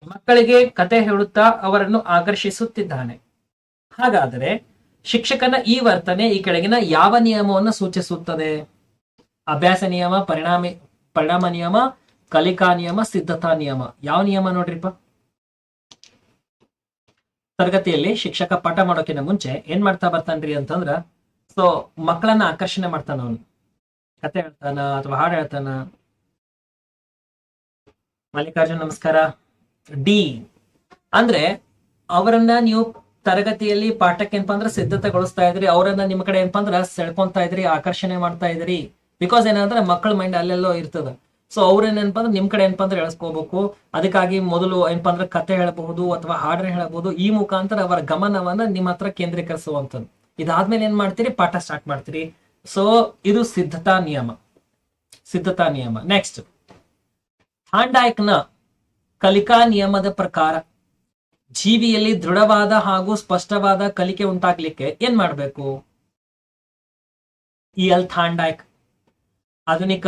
ಮಕ್ಕಳಿಗೆ ಕತೆ ಹೇಳುತ್ತಾ ಅವರನ್ನು ಆಕರ್ಷಿಸುತ್ತಿದ್ದಾನೆ. ಹಾಗಾದರೆ ಶಿಕ್ಷಕನ ಈ ವರ್ತನೆ ಈ ಕೆಳಗಿನ ಯಾವ ನಿಯಮವನ್ನು ಸೂಚಿಸುತ್ತದೆ? ಅಭ್ಯಾಸ ನಿಯಮ, ಪರಿಣಾಮ ಪರಿಣಾಮ ನಿಯಮ, ಕಲಿಕಾ ನಿಯಮ, ಸಿದ್ಧತಾ ನಿಯಮ. ಯಾವ ನಿಯಮ ನೋಡ್ರಿಪ್ಪ? ತರಗತಿಯಲ್ಲಿ ಶಿಕ್ಷಕ ಪಾಠ ಮಾಡೋಕಿನ ಮುಂಚೆ ಏನ್ ಮಾಡ್ತಾ ಬರ್ತಾನ್ರಿ ಅಂತಂದ್ರ, ಸೊ ಮಕ್ಕಳನ್ನ ಆಕರ್ಷಣೆ ಮಾಡ್ತಾನ ಅವನು. ಕತೆ ಹೇಳ್ತಾನ ಅಥವಾ ಹಾಡು ಹೇಳ್ತಾನ ಮಲ್ಲಿಕಾರ್ಜುನ್, ನಮಸ್ಕಾರ. ಡಿ. ಅಂದ್ರೆ ಅವರನ್ನ ನೀವು ತರಗತಿಯಲ್ಲಿ ಪಾಠಕ್ಕೆ ಏನಪ್ಪಾ ಅಂದ್ರೆ ಸಿದ್ಧತೆಗೊಳಿಸ್ತಾ ಇದ್ರಿ, ಅವರನ್ನ ನಿಮ್ಮ ಕಡೆ ಏನಪ್ಪ ಅಂದ್ರೆ ಸೆಳ್ಕೊಂತಾ ಇದ್ರಿ, ಆಕರ್ಷಣೆ ಮಾಡ್ತಾ ಇದ್ರಿ. ಬಿಕಾಸ್ ಏನಂದ್ರೆ ಮಕ್ಕಳ ಮೈಂಡ್ ಅಲ್ಲೆಲ್ಲೋ ಇರ್ತದ. ಸೊ ಅವ್ರೇನೇನಪ್ಪ ಅಂದ್ರೆ ನಿಮ್ ಕಡೆ ಏನಪ್ಪಾ ಅಂದ್ರೆ ಎಳ್ಸ್ಕೋಬೇಕು. ಅದಕ್ಕಾಗಿ ಮೊದಲು ಏನಪ್ಪ ಅಂದ್ರೆ ಕತೆ ಹೇಳಬಹುದು ಅಥವಾ ಹಾಡನ್ನ ಹೇಳಬಹುದು. ಈ ಮುಖಾಂತರ ಅವರ ಗಮನವನ್ನ ನಿಮ್ಮ ಹತ್ರ ಕೇಂದ್ರೀಕರಿಸುವಂಥದ್ದು ಇದಾದ್ಮೇಲೆ ಏನ್ ಮಾಡ್ತೀರಿ? ಪಾಠ ಸ್ಟಾರ್ಟ್ ಮಾಡ್ತೀರಿ. ಸೊ ಇದು ಸಿದ್ಧತಾ ನಿಯಮ. ಸಿದ್ಧತಾ ನಿಯಮ. ನೆಕ್ಸ್ಟ್ ಥಾಂಡಾಯ್ಕ್ನ ಕಲಿಕಾ ನಿಯಮದ ಪ್ರಕಾರ ಜೀವಿಯಲ್ಲಿ ದೃಢವಾದ ಹಾಗೂ ಸ್ಪಷ್ಟವಾದ ಕಲಿಕೆ ಉಂಟಾಗ್ಲಿಕ್ಕೆ ಏನ್ ಮಾಡ್ಬೇಕು? ಇ ಎಲ್ ಥಾಂಡಾಯ್ಕ್ ಆಧುನಿಕ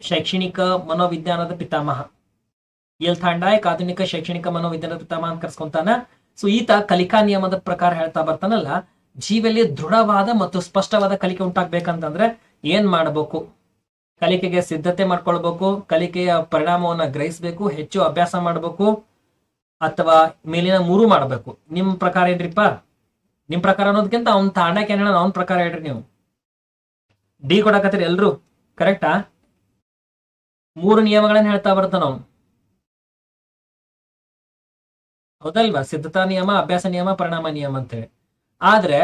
ಶೈಕ್ಷಣಿಕ ಮನೋವಿಜ್ಞಾನದ ಪಿತಾಮಹ. ಎಲ್ ಥಾಂಡಾಯ್ಕ್ ಆಧುನಿಕ ಶೈಕ್ಷಣಿಕ ಮನೋವಿಜ್ಞಾನದ ಪಿತಾಮಹ ಅಂತ ಕರ್ಸ್ಕೊಂತಾನ. ಸೊ ಈತ ಕಲಿಕಾ ನಿಯಮದ ಪ್ರಕಾರ ಹೇಳ್ತಾ ಬರ್ತಾನಲ್ಲ ಜೀವಿಯಲ್ಲಿ ದೃಢವಾದ ಮತ್ತು ಸ್ಪಷ್ಟವಾದ ಕಲಿಕೆ ಉಂಟಾಗ್ಬೇಕಂತಂದ್ರೆ ಏನ್ ಮಾಡಬೇಕು? ಕಲಿಕೆಗೆ ಸಿದ್ಧತೆ ಮಾಡ್ಕೊಳ್ಬೇಕು, ಕಲಿಕೆಯ ಪರಿಣಾಮವನ್ನ ಗ್ರಹಿಸಬೇಕು, ಹೆಚ್ಚು ಅಭ್ಯಾಸ ಮಾಡಬೇಕು, ಅಥವಾ ಮೇಲಿನ ಮೂರು ಮಾಡಬೇಕು. ನಿಮ್ ಪ್ರಕಾರ ಏನ್ರಿಪ್ಪ ನಿಮ್ ಪ್ರಕಾರ ಅನ್ನೋದಕ್ಕಿಂತ ಅವ್ನ ತಾಂಡಕ್ಕೆ ಏನ್ ಹೇಳೋಣ? ಅವನ ಪ್ರಕಾರ ಹೇಳ್ರಿ ನೀವು. ಡಿ ಕೊಡಕತ್ತೀರಿ ಎಲ್ರು? ಕರೆಕ್ಟಾ ಮೂರು ನಿಯಮಗಳನ್ನ ಹೇಳ್ತಾ ಬರ್ತಾನ ಅವ್ನು. ಹೌದಲ್ವಾ? ಸಿದ್ಧತಾ ನಿಯಮ, ಅಭ್ಯಾಸ ನಿಯಮ, ಪರಿಣಾಮ ನಿಯಮ ಅಂತೇಳಿ. ಆದ್ರೆ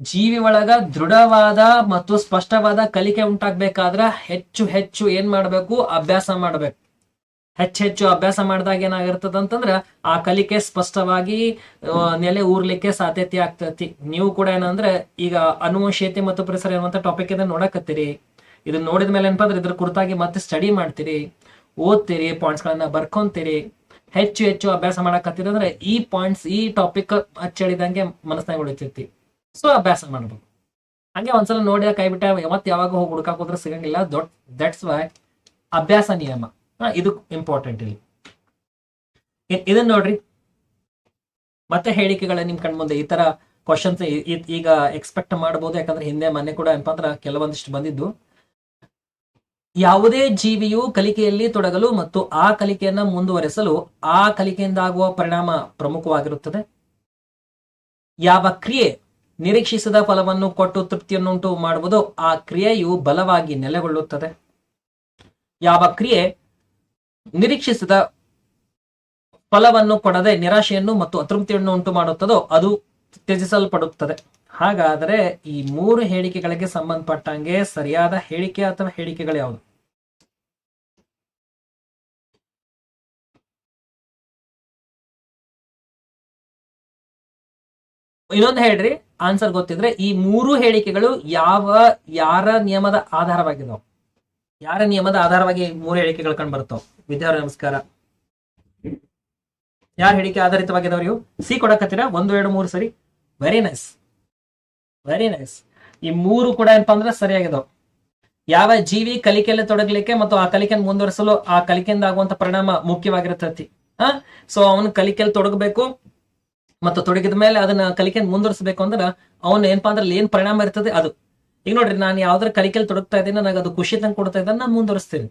ಜೀವಿ ಒಳಗ ದೃಢವಾದ ಮತ್ತು ಸ್ಪಷ್ಟವಾದ ಕಲಿಕೆ ಉಂಟಾಗ್ಬೇಕಾದ್ರ ಹೆಚ್ಚು ಹೆಚ್ಚು ಏನ್ ಮಾಡ್ಬೇಕು? ಅಭ್ಯಾಸ ಮಾಡ್ಬೇಕು. ಹೆಚ್ಚು ಅಭ್ಯಾಸ ಮಾಡಿದಾಗ ಏನಾಗಿರ್ತದ ಅಂತಂದ್ರ ಆ ಕಲಿಕೆ ಸ್ಪಷ್ಟವಾಗಿ ನೆಲೆ ಊರ್ಲಿಕ್ಕೆ ಸಾಧ್ಯತೆ ಆಗ್ತತಿ. ನೀವು ಕೂಡ ಏನಂದ್ರೆ ಈಗ ಅನುವಂಶೀಯತೆ ಮತ್ತು ಪರಿಸರ ಎನ್ನುವಂತ ಟಾಪಿಕ್ ಇದನ್ನ ನೋಡಕತ್ತೀರಿ. ಇದನ್ನ ನೋಡಿದ ಮೇಲೆ ಏನಪ್ಪಾ ಅಂದ್ರೆ ಇದ್ರ ಕುರಿತಾಗಿ ಮತ್ತೆ ಸ್ಟಡಿ ಮಾಡ್ತೀರಿ. ಓದ್ತೀರಿ ಪಾಯಿಂಟ್ಸ್ ಗಳನ್ನ ಬರ್ಕೊಂತೀರಿ. ಹೆಚ್ಚು ಹೆಚ್ಚು ಅಭ್ಯಾಸ ಮಾಡಕತ್ತಿದ್ರೆ ಅಂದ್ರೆ ಈ ಪಾಯಿಂಟ್ಸ್ ಈ ಟಾಪಿಕ್ ಹಚ್ಚಿದಂಗೆ ಮನಸ್ನಾಗ ಉಳಿತೈತಿ. ಸೊ ಅಭ್ಯಾಸ ಮಾಡ್ಬೇಕು. ಹಂಗೆ ಒಂದ್ಸಲ ನೋಡಿ ಕೈ ಬಿಟ್ಟ ಮತ್ತೆ ಯಾವಾಗ ಹೋಗಿ ಹುಡುಕಾಕ ಹೋದ್ರೆ ಸಿಗಂಗಿಲ್ಲ. ದೊಡ್ಡ ದಟ್ಸ್ ವೈ ಅಭ್ಯಾಸ ನಿಯಮ. ಇದು ಇಂಪಾರ್ಟೆಂಟ್ ಇಲ್ಲಿ. ಇದನ್ನ ನೋಡ್ರಿ. ಮತ್ತೆ ಹೇಳಿಕೆಗಳ ನಿಮ್ ಕಣ್ ಮುಂದೆ ಈ ತರ ಕ್ವಶನ್ಸ್ ಈಗ ಎಕ್ಸ್ಪೆಕ್ಟ್ ಮಾಡಬಹುದು ಯಾಕಂದ್ರೆ ಹಿಂದೆ ಮನೆ ಕೂಡ ಏನಪ್ಪ ಅಂದ್ರೆ ಕೆಲವೊಂದಿಷ್ಟು ಬಂದಿದ್ದು. ಯಾವುದೇ ಜೀವಿಯು ಕಲಿಕೆಯಲ್ಲಿ ತೊಡಗಲು ಮತ್ತು ಆ ಕಲಿಕೆಯನ್ನ ಮುಂದುವರೆಸಲು ಆ ಕಲಿಕೆಯಿಂದ ಆಗುವ ಪರಿಣಾಮ ಪ್ರಮುಖವಾಗಿರುತ್ತದೆ. ಯಾವ ಕ್ರಿಯೆ ನಿರೀಕ್ಷಿಸದ ಫಲವನ್ನು ಕೊಟ್ಟು ತೃಪ್ತಿಯನ್ನುಂಟು ಮಾಡುವುದೋ ಆ ಕ್ರಿಯೆಯು ಬಲವಾಗಿ ನೆಲೆಗೊಳ್ಳುತ್ತದೆ. ಯಾವ ಕ್ರಿಯೆ ನಿರೀಕ್ಷಿಸಿದ ಫಲವನ್ನು ಕೊಡದೆ ನಿರಾಶೆಯನ್ನು ಮತ್ತು ಅತೃಪ್ತಿಯನ್ನು ಉಂಟು ಮಾಡುತ್ತದೋ ಅದು ತ್ಯಜಿಸಲ್ಪಡುತ್ತದೆ. ಹಾಗಾದರೆ ಈ ಮೂರು ಹೇಳಿಕೆಗಳಿಗೆ ಸಂಬಂಧಪಟ್ಟಂಗೆ ಸರಿಯಾದ ಹೇಳಿಕೆ ಅಥವಾ ಹೇಳಿಕೆಗಳು ಯಾವುದು? ಇನ್ನೊಂದು ಹೇಳ್ರಿ ಆನ್ಸರ್ ಗೊತ್ತಿದ್ರೆ ಈ ಮೂರು ಹೇಳಿಕೆಗಳು ಯಾವ, ಯಾರ ನಿಯಮದ ಆಧಾರವಾಗಿದಾವ? ಯಾರ ನಿಯಮದ ಆಧಾರವಾಗಿ ಮೂರು ಹೇಳಿಕೆಗಳು ಕಂಡು ಬರ್ತಾವ ವಿದ್ಯಾರ್ಥಿ ನಮಸ್ಕಾರ. ಯಾರ ಹೇಳಿಕೆ ಆಧಾರಿತವಾಗಿದ್ದವ್ರಿ ಇವು? ಸಿ ಕೊಡಕತ್ತೀರಾ? ಒಂದು, ಎರಡು, ಮೂರು ಸರಿ? ವೆರಿ ನೈಸ್ ವೆರಿ ನೈಸ್ ಈ ಮೂರು ಕೂಡ ಏನಪ್ಪಾ ಅಂದ್ರೆ ಸರಿಯಾಗಿದಾವ. ಯಾವ ಜೀವಿ ಕಲಿಕೆಯಲ್ಲಿ ತೊಡಗಲಿಕ್ಕೆ ಮತ್ತು ಆ ಕಲಿಕೆಯನ್ನು ಮುಂದುವರಿಸಲು ಆ ಕಲಿಕೆಯಿಂದ ಆಗುವಂತ ಪರಿಣಾಮ ಮುಖ್ಯವಾಗಿರ್ತತಿ. ಹಾ? ಸೊ ಅವನು ಕಲಿಕೆಯಲ್ಲಿ ತೊಡಗಬೇಕು ಮತ್ತು ತೊಡಗಿದ ಮೇಲೆ ಅದನ್ನ ಕಲಿಕೆಯನ್ನು ಮುಂದುವರಿಸಬೇಕು ಅಂದ್ರೆ ಅವನು ಏನಪ್ಪಾ ಅಂದ್ರೆ ಏನ್ ಪರಿಣಾಮ ಇರ್ತದೆ ಅದು. ಈಗ ನೋಡ್ರಿ, ನಾನು ಯಾವ್ದಾರ ಕಲಿಕೆಯಲ್ಲಿ ತೊಡಗ್ತಾ ಇದ್ದೀನಿ, ನನಗೆ ಅದು ಖುಷಿ ತಂದು ಕೊಡ್ತಾ ಇದ್ದಾನೆ, ನಾನು ಮುಂದುವರಿಸ್ತೀನಿ.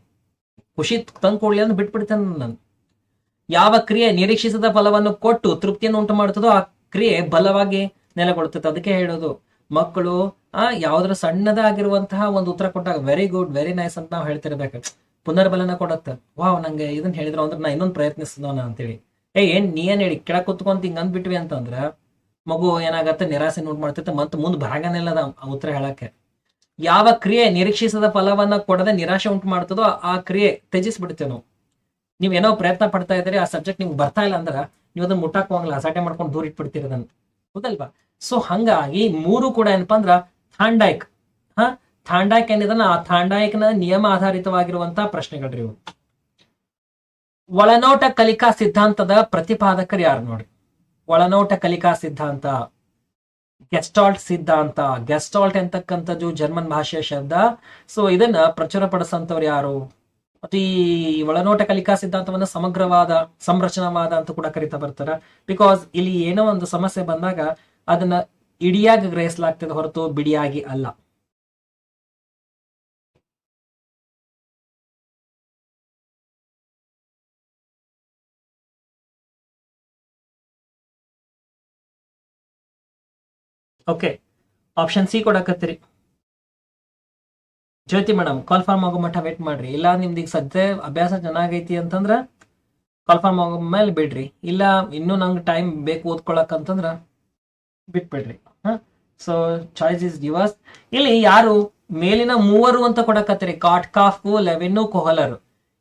ಖುಷಿ ತಂದು ಕೊಡ್ಲಿ ಅಂದ್ರೆ ಬಿಟ್ಬಿಡ್ತೇನೆ ನಾನು. ಯಾವ ಕ್ರಿಯೆ ನಿರೀಕ್ಷಿಸಿದ ಫಲವನ್ನು ಕೊಟ್ಟು ತೃಪ್ತಿಯನ್ನು ಉಂಟು ಮಾಡುತ್ತದೋ ಆ ಕ್ರಿಯೆ ಬಲವಾಗಿ ನೆಲೆಗೊಳ್ಳುತ್ತದೆ ಅದಕ್ಕೆ ಹೇಳೋದು ಮಕ್ಕಳು, ಆ ಯಾವ್ದ್ರ ಸಣ್ಣದಾಗಿರುವಂತಹ ಒಂದು ಉತ್ತರ ಕೊಟ್ಟಾಗ ವೆರಿ ಗುಡ್ ವೆರಿ ನೈಸ್ ಅಂತ ನಾವು ಹೇಳ್ತಿರ್ಬೇಕು. ಪುನರ್ಬಲನ ಕೊಡುತ್ತೆ. ವಾವ್, ನಂಗೆ ಇದನ್ನ ಹೇಳಿದ್ರು ಅಂದ್ರೆ ನಾ ಇನ್ನೊಂದು ಪ್ರಯತ್ನಿಸಿದವನ ಅಂತೇಳಿ. ಏ, ಏನ್ ನೀ ಏನ್ ಹೇಳಿ? ಕೆಳಗ್ ಕುತ್ಕೊಂತ ಹಿಂಗ್ ಅಂದ್ಬಿಟ್ವಿ ಅಂತಂದ್ರ, ಮಗು ಏನಾಗತ್ತೆ? ನಿರಾಸೆ ನೋಟ್ ಮಾಡ್ತೈತೆ ಮತ್ತೆ ಮುಂದೆ ಬರಗಾನೆಲ್ಲದ ಉತ್ತರ ಹೇಳಕ್ಕೆ. ಯಾವ ಕ್ರಿಯೆ ನಿರೀಕ್ಷಿಸದ ಫಲವನ್ನ ಕೊಡದೆ ನಿರಾಶೆ ಉಂಟು ಮಾಡ್ತದೋ ಆ- ಕ್ರಿಯೆ ತ್ಯಜಿಸ್ಬಿಡ್ತೇವೆ ನಾವು. ಏನೋ ಪ್ರಯತ್ನ ಪಡ್ತಾ ಇದ್ದೀರಿ, ಆ ಸಬ್ಜೆಕ್ಟ್ ನಿಮ್ಗೆ ಬರ್ತಾ ಇಲ್ಲ ಅಂದ್ರ ನೀವು ಅದನ್ನ ಮುಟ್ಟಾಕ್ ಹೋಗಲ್ಲ ಅಸಾಟೆ ಮಾಡ್ಕೊಂಡು ದೂರ ಇಟ್ಬಿಡ್ತೀರಿ ಅದನ್ನ. ಹೌದಲ್ವಾ? ಸೊ ಹಂಗಾಗಿ ಮೂರು ಕೂಡ ಏನಪ್ಪಾ ಅಂದ್ರ ಥಾಂಡಾಯ್ಕ್. ಹ? ಥಾಂಡಾಯ್ಕ್ ಏನಿದನ ಆ ಥಾಂಡಾಯ್ಕ್ನ ನಿಯಮ ಆಧಾರಿತವಾಗಿರುವಂತಹ ಪ್ರಶ್ನೆಗಳ್ರಿ ಇವು. ಒಳನೋಟ ಕಲಿಕಾ ಸಿದ್ಧಾಂತದ ಪ್ರತಿಪಾದಕರು ಯಾರು ನೋಡಿ ಒಳನೋಟ ಕಲಿಕಾ ಸಿದ್ಧಾಂತ, ಗೆಸ್ಟಾಲ್ಟ್ ಸಿದ್ಧಾಂತ, ಗೆಸ್ಟಾಲ್ಟ್ ಎಂತಕ್ಕಂಥದ್ದು ಜರ್ಮನ್ ಭಾಷೆಯ ಶಬ್ದ. ಸೊ ಇದನ್ನ ಪ್ರಚುರಪಡಿಸಂತವ್ರು ಯಾರು? ಮತ್ತು ಈ ಒಳನೋಟ ಕಲಿಕಾ ಸಿದ್ಧಾಂತವನ್ನು ಸಮಗ್ರವಾದ, ಸಂರಚನವಾದ ಅಂತ ಕೂಡ ಕರಿತಾ ಬರ್ತಾರ. ಬಿಕಾಸ್ ಇಲ್ಲಿ ಏನೋ ಒಂದು ಸಮಸ್ಯೆ ಬಂದಾಗ ಅದನ್ನ ಇಡಿಯಾಗಿ ಗ್ರಹಿಸಲಾಗ್ತದೆ ಹೊರತು ಬಿಡಿಯಾಗಿ ಅಲ್ಲ. ಓಕೆ ಆಪ್ಷನ್ ಸಿ ಕೊಡಕತ್ತೀರಿ. ಜ್ಯೋತಿ ಮೇಡಮ್ ಕಾಲ್ ಫಾರ್ಮ್ ಆಗೋ ಮಟ್ಟ ವೇಟ್ ಮಾಡ್ರಿ. ಇಲ್ಲ ನಿಮ್ದು ಈಗ ಸದ್ಯ ಅಭ್ಯಾಸ ಚೆನ್ನಾಗೈತಿ ಅಂತಂದ್ರ ಕಾಲ್ ಫಾರ್ಮ್ ಆಗೋ ಮೇಲೆ ಬಿಡ್ರಿ. ಇಲ್ಲ ಇನ್ನೂ ನಂಗೆ ಟೈಮ್ ಬೇಕು ಓದ್ಕೊಳಕ್ ಅಂತಂದ್ರ ಬಿಟ್ಬಿಡ್ರಿ. ಸೊ ಚಾಯ್ಸ್ ಇಸ್ ಡಿವರ್ಸ್ ಇಲ್ಲಿ ಯಾರು ಮೇಲಿನ ಮೂವರು ಅಂತ ಕೊಡಕತ್ತೀರಿ. ಕಾಟ್ ಕಾಫು ಲೆವೆನ್ನು ಕೊಹಲರು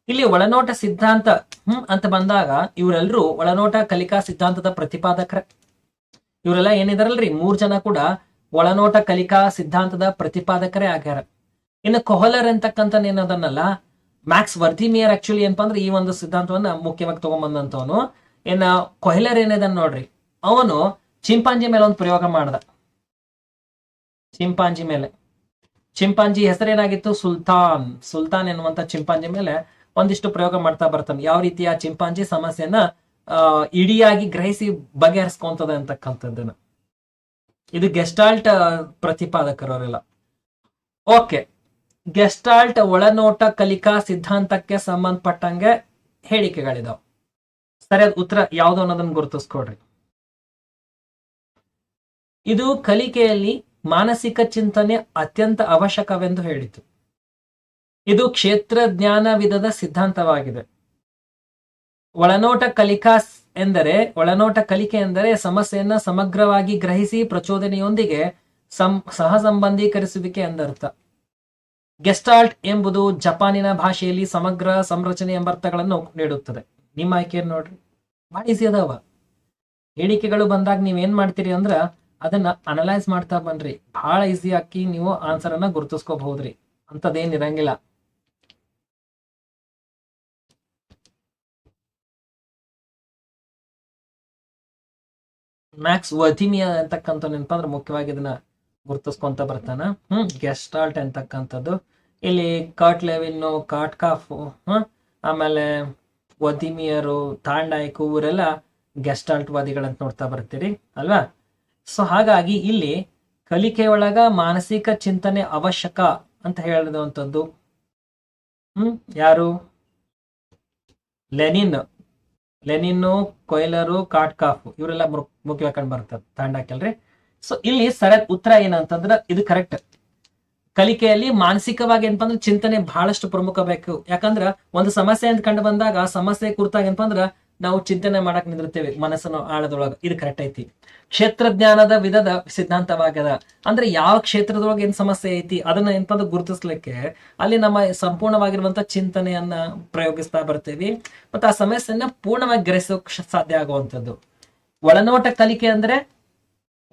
ಇಲ್ಲಿ ಒಳನೋಟ ಸಿದ್ಧಾಂತ, ಹ್ಮ್, ಅಂತ ಬಂದಾಗ ಇವರೆಲ್ಲರೂ ಒಳನೋಟ ಕಲಿಕಾ ಸಿದ್ಧಾಂತದ ಪ್ರತಿಪಾದಕರ. ಇವರೆಲ್ಲ ಏನಿದಾರಲ್ರಿ? ಮೂರ್ ಜನ ಕೂಡ ಒಳನೋಟ ಕಲಿಕಾ ಸಿದ್ಧಾಂತದ ಪ್ರತಿಪಾದಕರೇ ಆಗ್ಯಾರ. ಇನ್ನು ಕೊಹಲರ್ ಅಂತಕ್ಕಂಥ ಏನದನ್ನಲ್ಲ ಮ್ಯಾಕ್ಸ್ ವರ್ಧಿಮಿಯರ್ ಆಕ್ಚುಲಿ ಏನಪ್ಪ ಅಂದ್ರೆ ಈ ಒಂದು ಸಿದ್ಧಾಂತವನ್ನ ಮುಖ್ಯವಾಗಿ ತಗೊಂಬಂದಂತವನು ಇನ್ನ ಕೊಹ್ಲರ್ ಏನಿದನ್ ನೋಡ್ರಿ? ಅವನು ಚಿಂಪಾಂಜಿ ಮೇಲೆ ಒಂದು ಪ್ರಯೋಗ ಮಾಡ್ದ. ಚಿಂಪಾಂಜಿ ಮೇಲೆ. ಚಿಂಪಾಂಜಿ ಹೆಸರೇನಾಗಿತ್ತು? ಸುಲ್ತಾನ್. ಸುಲ್ತಾನ್ ಎನ್ನುವಂತ ಚಿಂಪಾಂಜಿ ಮೇಲೆ ಒಂದಿಷ್ಟು ಪ್ರಯೋಗ ಮಾಡ್ತಾ ಬರ್ತಾನೆ. ಯಾವ ರೀತಿಯ ಚಿಂಪಾಂಜಿ ಸಮಸ್ಯೆನ ಇಡಿಯಾಗಿ ಗ್ರಹಿಸಿ ಬಗೆಹರಿಸ್ಕೊಂತದ ಅಂತಕ್ಕಂಥದ್ದನ್ನ. ಇದು ಗೆಸ್ಟಾಲ್ಟ್ ಪ್ರತಿಪಾದಕರವರೆಲ್ಲ. ಓಕೆ ಗೆಸ್ಟಾಲ್ಟ್ ಒಳನೋಟ ಕಲಿಕಾ ಸಿದ್ಧಾಂತಕ್ಕೆ ಸಂಬಂಧಪಟ್ಟಂಗೆ ಹೇಳಿಕೆಗಳಿದಾವ್. ಸರಿಯಾದ ಉತ್ತರ ಯಾವುದು ಅನ್ನೋದನ್ನು ಗುರುತಿಸ್ಕೊಡ್ರಿ. ಇದು ಕಲಿಕೆಯಲ್ಲಿ ಮಾನಸಿಕ ಚಿಂತನೆ ಅತ್ಯಂತ ಅವಶ್ಯಕವೆಂದು ಹೇಳಿತು. ಇದು ಕ್ಷೇತ್ರ ಜ್ಞಾನ ವಿಧದ ಸಿದ್ಧಾಂತವಾಗಿದೆ. ಒಳನೋಟ ಕಲಿಕಾ ಎಂದರೆ, ಒಳನೋಟ ಕಲಿಕೆ ಎಂದರೆ ಸಮಸ್ಯೆಯನ್ನ ಸಮಗ್ರವಾಗಿ ಗ್ರಹಿಸಿ ಪ್ರಚೋದನೆಯೊಂದಿಗೆ ಸಂ ಸಹ ಸಂಬಂಧೀಕರಿಸುವಿಕೆ ಎಂದರ್ಥ. ಗೆಸ್ಟಾಲ್ಟ್ ಎಂಬುದು ಜಪಾನಿನ ಭಾಷೆಯಲ್ಲಿ ಸಮಗ್ರ ಸಂರಚನೆ ಎಂಬರ್ಥಗಳನ್ನು ನೀಡುತ್ತದೆ. ನಿಮ್ಮ ಆಯ್ಕೆ ನೋಡ್ರಿ. ಭಾಳ ಈಸಿ ಅದಾವ. ಹೇಳಿಕೆಗಳು ಬಂದಾಗ ನೀವೇನ್ ಮಾಡ್ತೀರಿ ಅಂದ್ರ ಅದನ್ನ ಅನಲೈಸ್ ಮಾಡ್ತಾ ಬನ್ರಿ. ಬಹಳ ಈಸಿ ಆಗಿ ನೀವು ಆನ್ಸರ್ ಅನ್ನ ಗುರುತಿಸ್ಕೋಬಹುದ್ರಿ. ಅಂತದೇನ್ ಇರಂಗಿಲ್ಲ. ಮ್ಯಾಕ್ಸ್ ವಧಿಮಿಯ ಅಂತಕ್ಕಂಥ ನೆನಪಂದ್ರೆ ಮುಖ್ಯವಾಗಿ ಇದನ್ನ ಗುರುತಿಸ್ಕೊಂತ ಬರ್ತಾನ. ಹ್ಮ್ ಗೆಸ್ಟಾಲ್ಟ್ ಅಂತಕ್ಕಂಥದ್ದು. ಇಲ್ಲಿ ಕಾಟ್ ಲೆವಿನ್ನು, ಕಾಟ್ ಕಾಫ್, ಹ್ಮ್, ಆಮೇಲೆ ವದಿಮಿಯರು, ತಾಂಡಾಯ್ಕು ಇವರೆಲ್ಲ ಗೆಸ್ಟಾಲ್ಟ್ ವಾದಿಗಳಂತ ನೋಡ್ತಾ ಬರ್ತೀರಿ, ಅಲ್ವಾ? ಸೊ ಹಾಗಾಗಿ ಇಲ್ಲಿ ಕಲಿಕೆ ಒಳಗ ಮಾನಸಿಕ ಚಿಂತನೆ ಅವಶ್ಯಕ ಅಂತ ಹೇಳಿದಂಥದ್ದು ಹ್ಮ್, ಯಾರು? ಲೆನಿನ್. ಲೆನಿನ್ನು, ಕೊಯ್ಲರು ಕಾಟ್ಕಾಫ್ ಇವರೆಲ್ಲ ಮುಖ್ಯವಾಗಿ ಕಂಡು ಬರ್ತದೆ ತಾಂಡಾಕಲ್ರಿ ಸೊ ಇಲ್ಲಿ ಸರಿಯಾದ ಉತ್ತರ ಏನಂತಂದ್ರೆ ಇದು ಕರೆಕ್ಟ್ ಕಲಿಕೆಯಲ್ಲಿ ಮಾನಸಿಕವಾಗಿ ಏನಪ್ಪ ಅಂದ್ರೆ ಚಿಂತನೆ ಬಹಳಷ್ಟು ಪ್ರಮುಖ ಬೇಕು. ಯಾಕಂದ್ರ ಒಂದು ಸಮಸ್ಯೆ ಅಂತ ಕಂಡು ಬಂದಾಗ ಆ ಸಮಸ್ಯೆ ಕುರಿತಾಗ ಏನಪ್ಪಾ ಅಂದ್ರ ನಾವು ಚಿಂತನೆ ಮಾಡಕ್ ನಿಂದಿರ್ತೇವೆ ಮನಸ್ಸನ್ನು ಆಳದೊಳಗ. ಇದು ಕರೆಕ್ಟ್ ಐತಿ. ಕ್ಷೇತ್ರ ಜ್ಞಾನದ ವಿಧದ ಸಿದ್ಧಾಂತವಾಗ್ಯದ. ಅಂದ್ರೆ ಯಾವ ಕ್ಷೇತ್ರದೊಳಗೆ ಏನ್ ಸಮಸ್ಯೆ ಐತಿ ಅದನ್ನ ಏನಪ್ಪ ಅಂದ್ರೆ ಗುರುತಿಸ್ಲಿಕ್ಕೆ ಅಲ್ಲಿ ನಮ್ಮ ಸಂಪೂರ್ಣವಾಗಿರುವಂತ ಚಿಂತನೆಯನ್ನ ಪ್ರಯೋಗಿಸ್ತಾ ಬರ್ತೇವಿ. ಮತ್ತೆ ಆ ಸಮಸ್ಯೆಯನ್ನ ಪೂರ್ಣವಾಗಿ ಗ್ರಹಿಸೋಕ್ ಸಾಧ್ಯ ಆಗುವಂಥದ್ದು. ಒಳನೋಟ ಕಲಿಕೆ ಅಂದ್ರೆ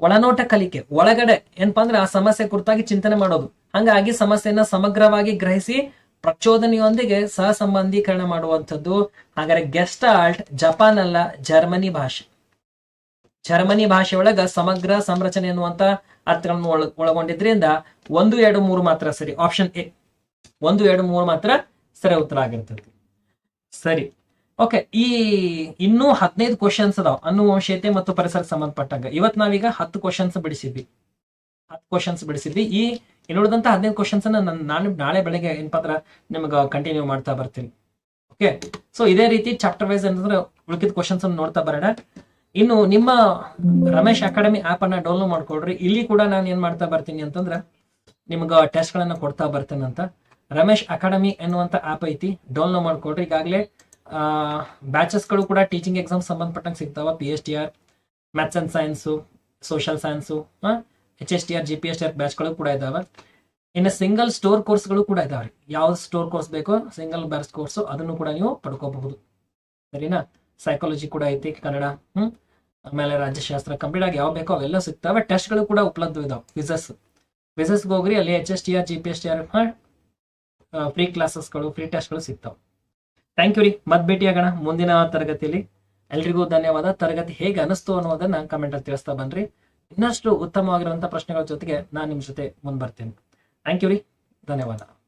ಒಳನೋಟ ಕಲಿಕೆ, ಒಳಗಡೆ ಏನಪ್ಪಾ ಅಂದ್ರೆ ಆ ಸಮಸ್ಯೆ ಕುರಿತಾಗಿ ಚಿಂತನೆ ಮಾಡೋದು. ಹಂಗಾಗಿ ಸಮಸ್ಯೆಯನ್ನ ಸಮಗ್ರವಾಗಿ ಗ್ರಹಿಸಿ ಪ್ರಚೋದನೆಯೊಂದಿಗೆ ಸಹಸಂಬಂಧೀಕರಣ ಮಾಡುವಂಥದ್ದು. ಹಾಗಾದ್ರೆ ಗೆಸ್ಟ್ ಆಲ್ಟ್ ಜಪಾನ್ ಅಲ್ಲ, ಜರ್ಮನಿ ಭಾಷೆ. ಜರ್ಮನಿ ಭಾಷೆಯೊಳಗ ಸಮಗ್ರ ಸಂರಚನೆ ಎನ್ನುವಂತ ಅರ್ಥಗಳನ್ನು ಒಳ, ಒಳಗೊಂಡಿದ್ರಿಂದ ಒಂದು, ಎರಡು, ಮೂರು ಮಾತ್ರ ಸರಿ. ಆಪ್ಷನ್ ಎ ಒಂದು, ಎರಡು, ಮೂರು ಮಾತ್ರ ಸರಿ ಉತ್ತರ ಆಗಿರ್ತದೆ. ಸರಿ. ಓಕೆ ಈ ಇನ್ನೂ ಹದಿನೈದು ಕ್ವಶನ್ಸ್ ಅದಾವ. ಅನುವಂಶೀಯತೆ ಮತ್ತು ಪರಿಸರಕ್ಕೆ ಸಂಬಂಧಪಟ್ಟಂಗ. ಇವತ್ ನಾವೀಗ ಹತ್ತು ಕ್ವಶನ್ಸ್ ಬಿಡಿಸಿದ್ವಿ. ಹತ್ತು ಕ್ವಶನ್ಸ್ ಬಿಡಿಸಿದ್ವಿ. ಈ ಇನ್ನುಳಿದಂತ ಹದಿನೈದು ಕ್ವಶನ್ಸ್ ನಾನು ನಾನು ನಾಳೆ ಬೆಳಗ್ಗೆ ಏನಪ್ಪಾ ಅಂದ್ರ ನಿಮ್ಗೆ ಕಂಟಿನ್ಯೂ ಮಾಡ್ತಾ ಬರ್ತೀನಿ. ಓಕೆ ಸೊ ಇದೇ ರೀತಿ ಚಾಪ್ಟರ್ ವೈಸ್ ಅಂತಂದ್ರೆ ಉಳಿಕಿದ ಕ್ವಶನ್ಸ್ ಅನ್ನು ನೋಡ್ತಾ ಬರೋಣ. ಇನ್ನು ನಿಮ್ಮ ರಮೇಶ್ ಅಕಾಡೆಮಿ ಆಪ್ ಅನ್ನ ಡೌನ್ಲೋಡ್ ಮಾಡ್ಕೊಡ್ರಿ. ಇಲ್ಲಿ ಕೂಡ ನಾನು ಏನ್ ಮಾಡ್ತಾ ಬರ್ತೀನಿ ಅಂತಂದ್ರೆ ನಿಮ್ಗೆ ಟೆಸ್ಟ್ ಗಳನ್ನ ಕೊಡ್ತಾ ಬರ್ತೇನೆ ಅಂತ. ರಮೇಶ್ ಅಕಾಡೆಮಿ ಎನ್ನುವಂತ ಆಪ್ ಐತಿ. ಡೌನ್ಲೋಡ್ ಮಾಡ್ಕೊಡ್ರಿ. ಈಗಾಗಲೇ ಬ್ಯಾಚಸ್ಗಳು ಕೂಡ ಟೀಚಿಂಗ್ ಎಕ್ಸಾಮ್ ಸಂಬಂಧಪಟ್ಟಂಗೆ ಸಿಗ್ತಾವ. P H T R maths and science social science H S T R G P S T R ಬ್ಯಾಚ್ಗಳು ಕೂಡ ಇದ್ದಾವೆ ಇನ್ನು ಸಿಂಗಲ್ ಸ್ಟೋರ್ ಕೋರ್ಸ್ಗಳು ಕೂಡ ಇದಾವೆ ಯಾವ ಸ್ಟೋರ್ ಕೋರ್ಸ್ ಬೇಕೋ ಸಿಂಗಲ್ ಬ್ಯಾಚ್ ಕೋರ್ಸು ಅದನ್ನು ಕೂಡ ನೀವು ಪಡ್ಕೋಬಹುದು. ಸರಿನಾ? ಸೈಕಾಲಜಿ ಕೂಡ ಐತಿ, ಕನ್ನಡ, ಹ್ಮ್? ಆಮೇಲೆ ರಾಜ್ಯಶಾಸ್ತ್ರ ಕಂಪ್ಲೀಟ್ ಆಗಿ ಯಾವ ಬೇಕೋ ಅವೆಲ್ಲ ಸಿಗ್ತವೆ. ಟೆಸ್ಟ್ಗಳು ಕೂಡ ಉಪಲಬ್ಧ ಇದಾವೆ. ಫಿಸಸ್ ವಿಸಸ್ಗೆ ಹೋಗ್ರಿ, ಅಲ್ಲಿ H S T R G P S T R free ಕ್ಲಾಸಸ್ಗಳು free ಟೆಸ್ಟ್ಗಳು ಸಿಗ್ತಾವೆ. ಥ್ಯಾಂಕ್ ಯು ರೀ. ಮತ್ ಭೇಟಿ ಆಗೋಣ ಮುಂದಿನ ತರಗತಿಯಲ್ಲಿ. ಎಲ್ರಿಗೂ ಧನ್ಯವಾದ. ತರಗತಿ ಹೇಗೆ ಅನಿಸ್ತು ಅನ್ನೋದನ್ನ ಕಮೆಂಟ್ ಅಲ್ಲಿ ತಿಳಿಸ್ತಾ ಬನ್ರಿ. ಇನ್ನಷ್ಟು ಉತ್ತಮವಾಗಿರುವಂತಹ ಪ್ರಶ್ನೆಗಳ ಜೊತೆಗೆ ನಾನು ನಿಮ್ ಜೊತೆ ಮುಂದ್ ಬರ್ತೀನಿ ಥ್ಯಾಂಕ್ ಯು ರೀ. ಧನ್ಯವಾದ.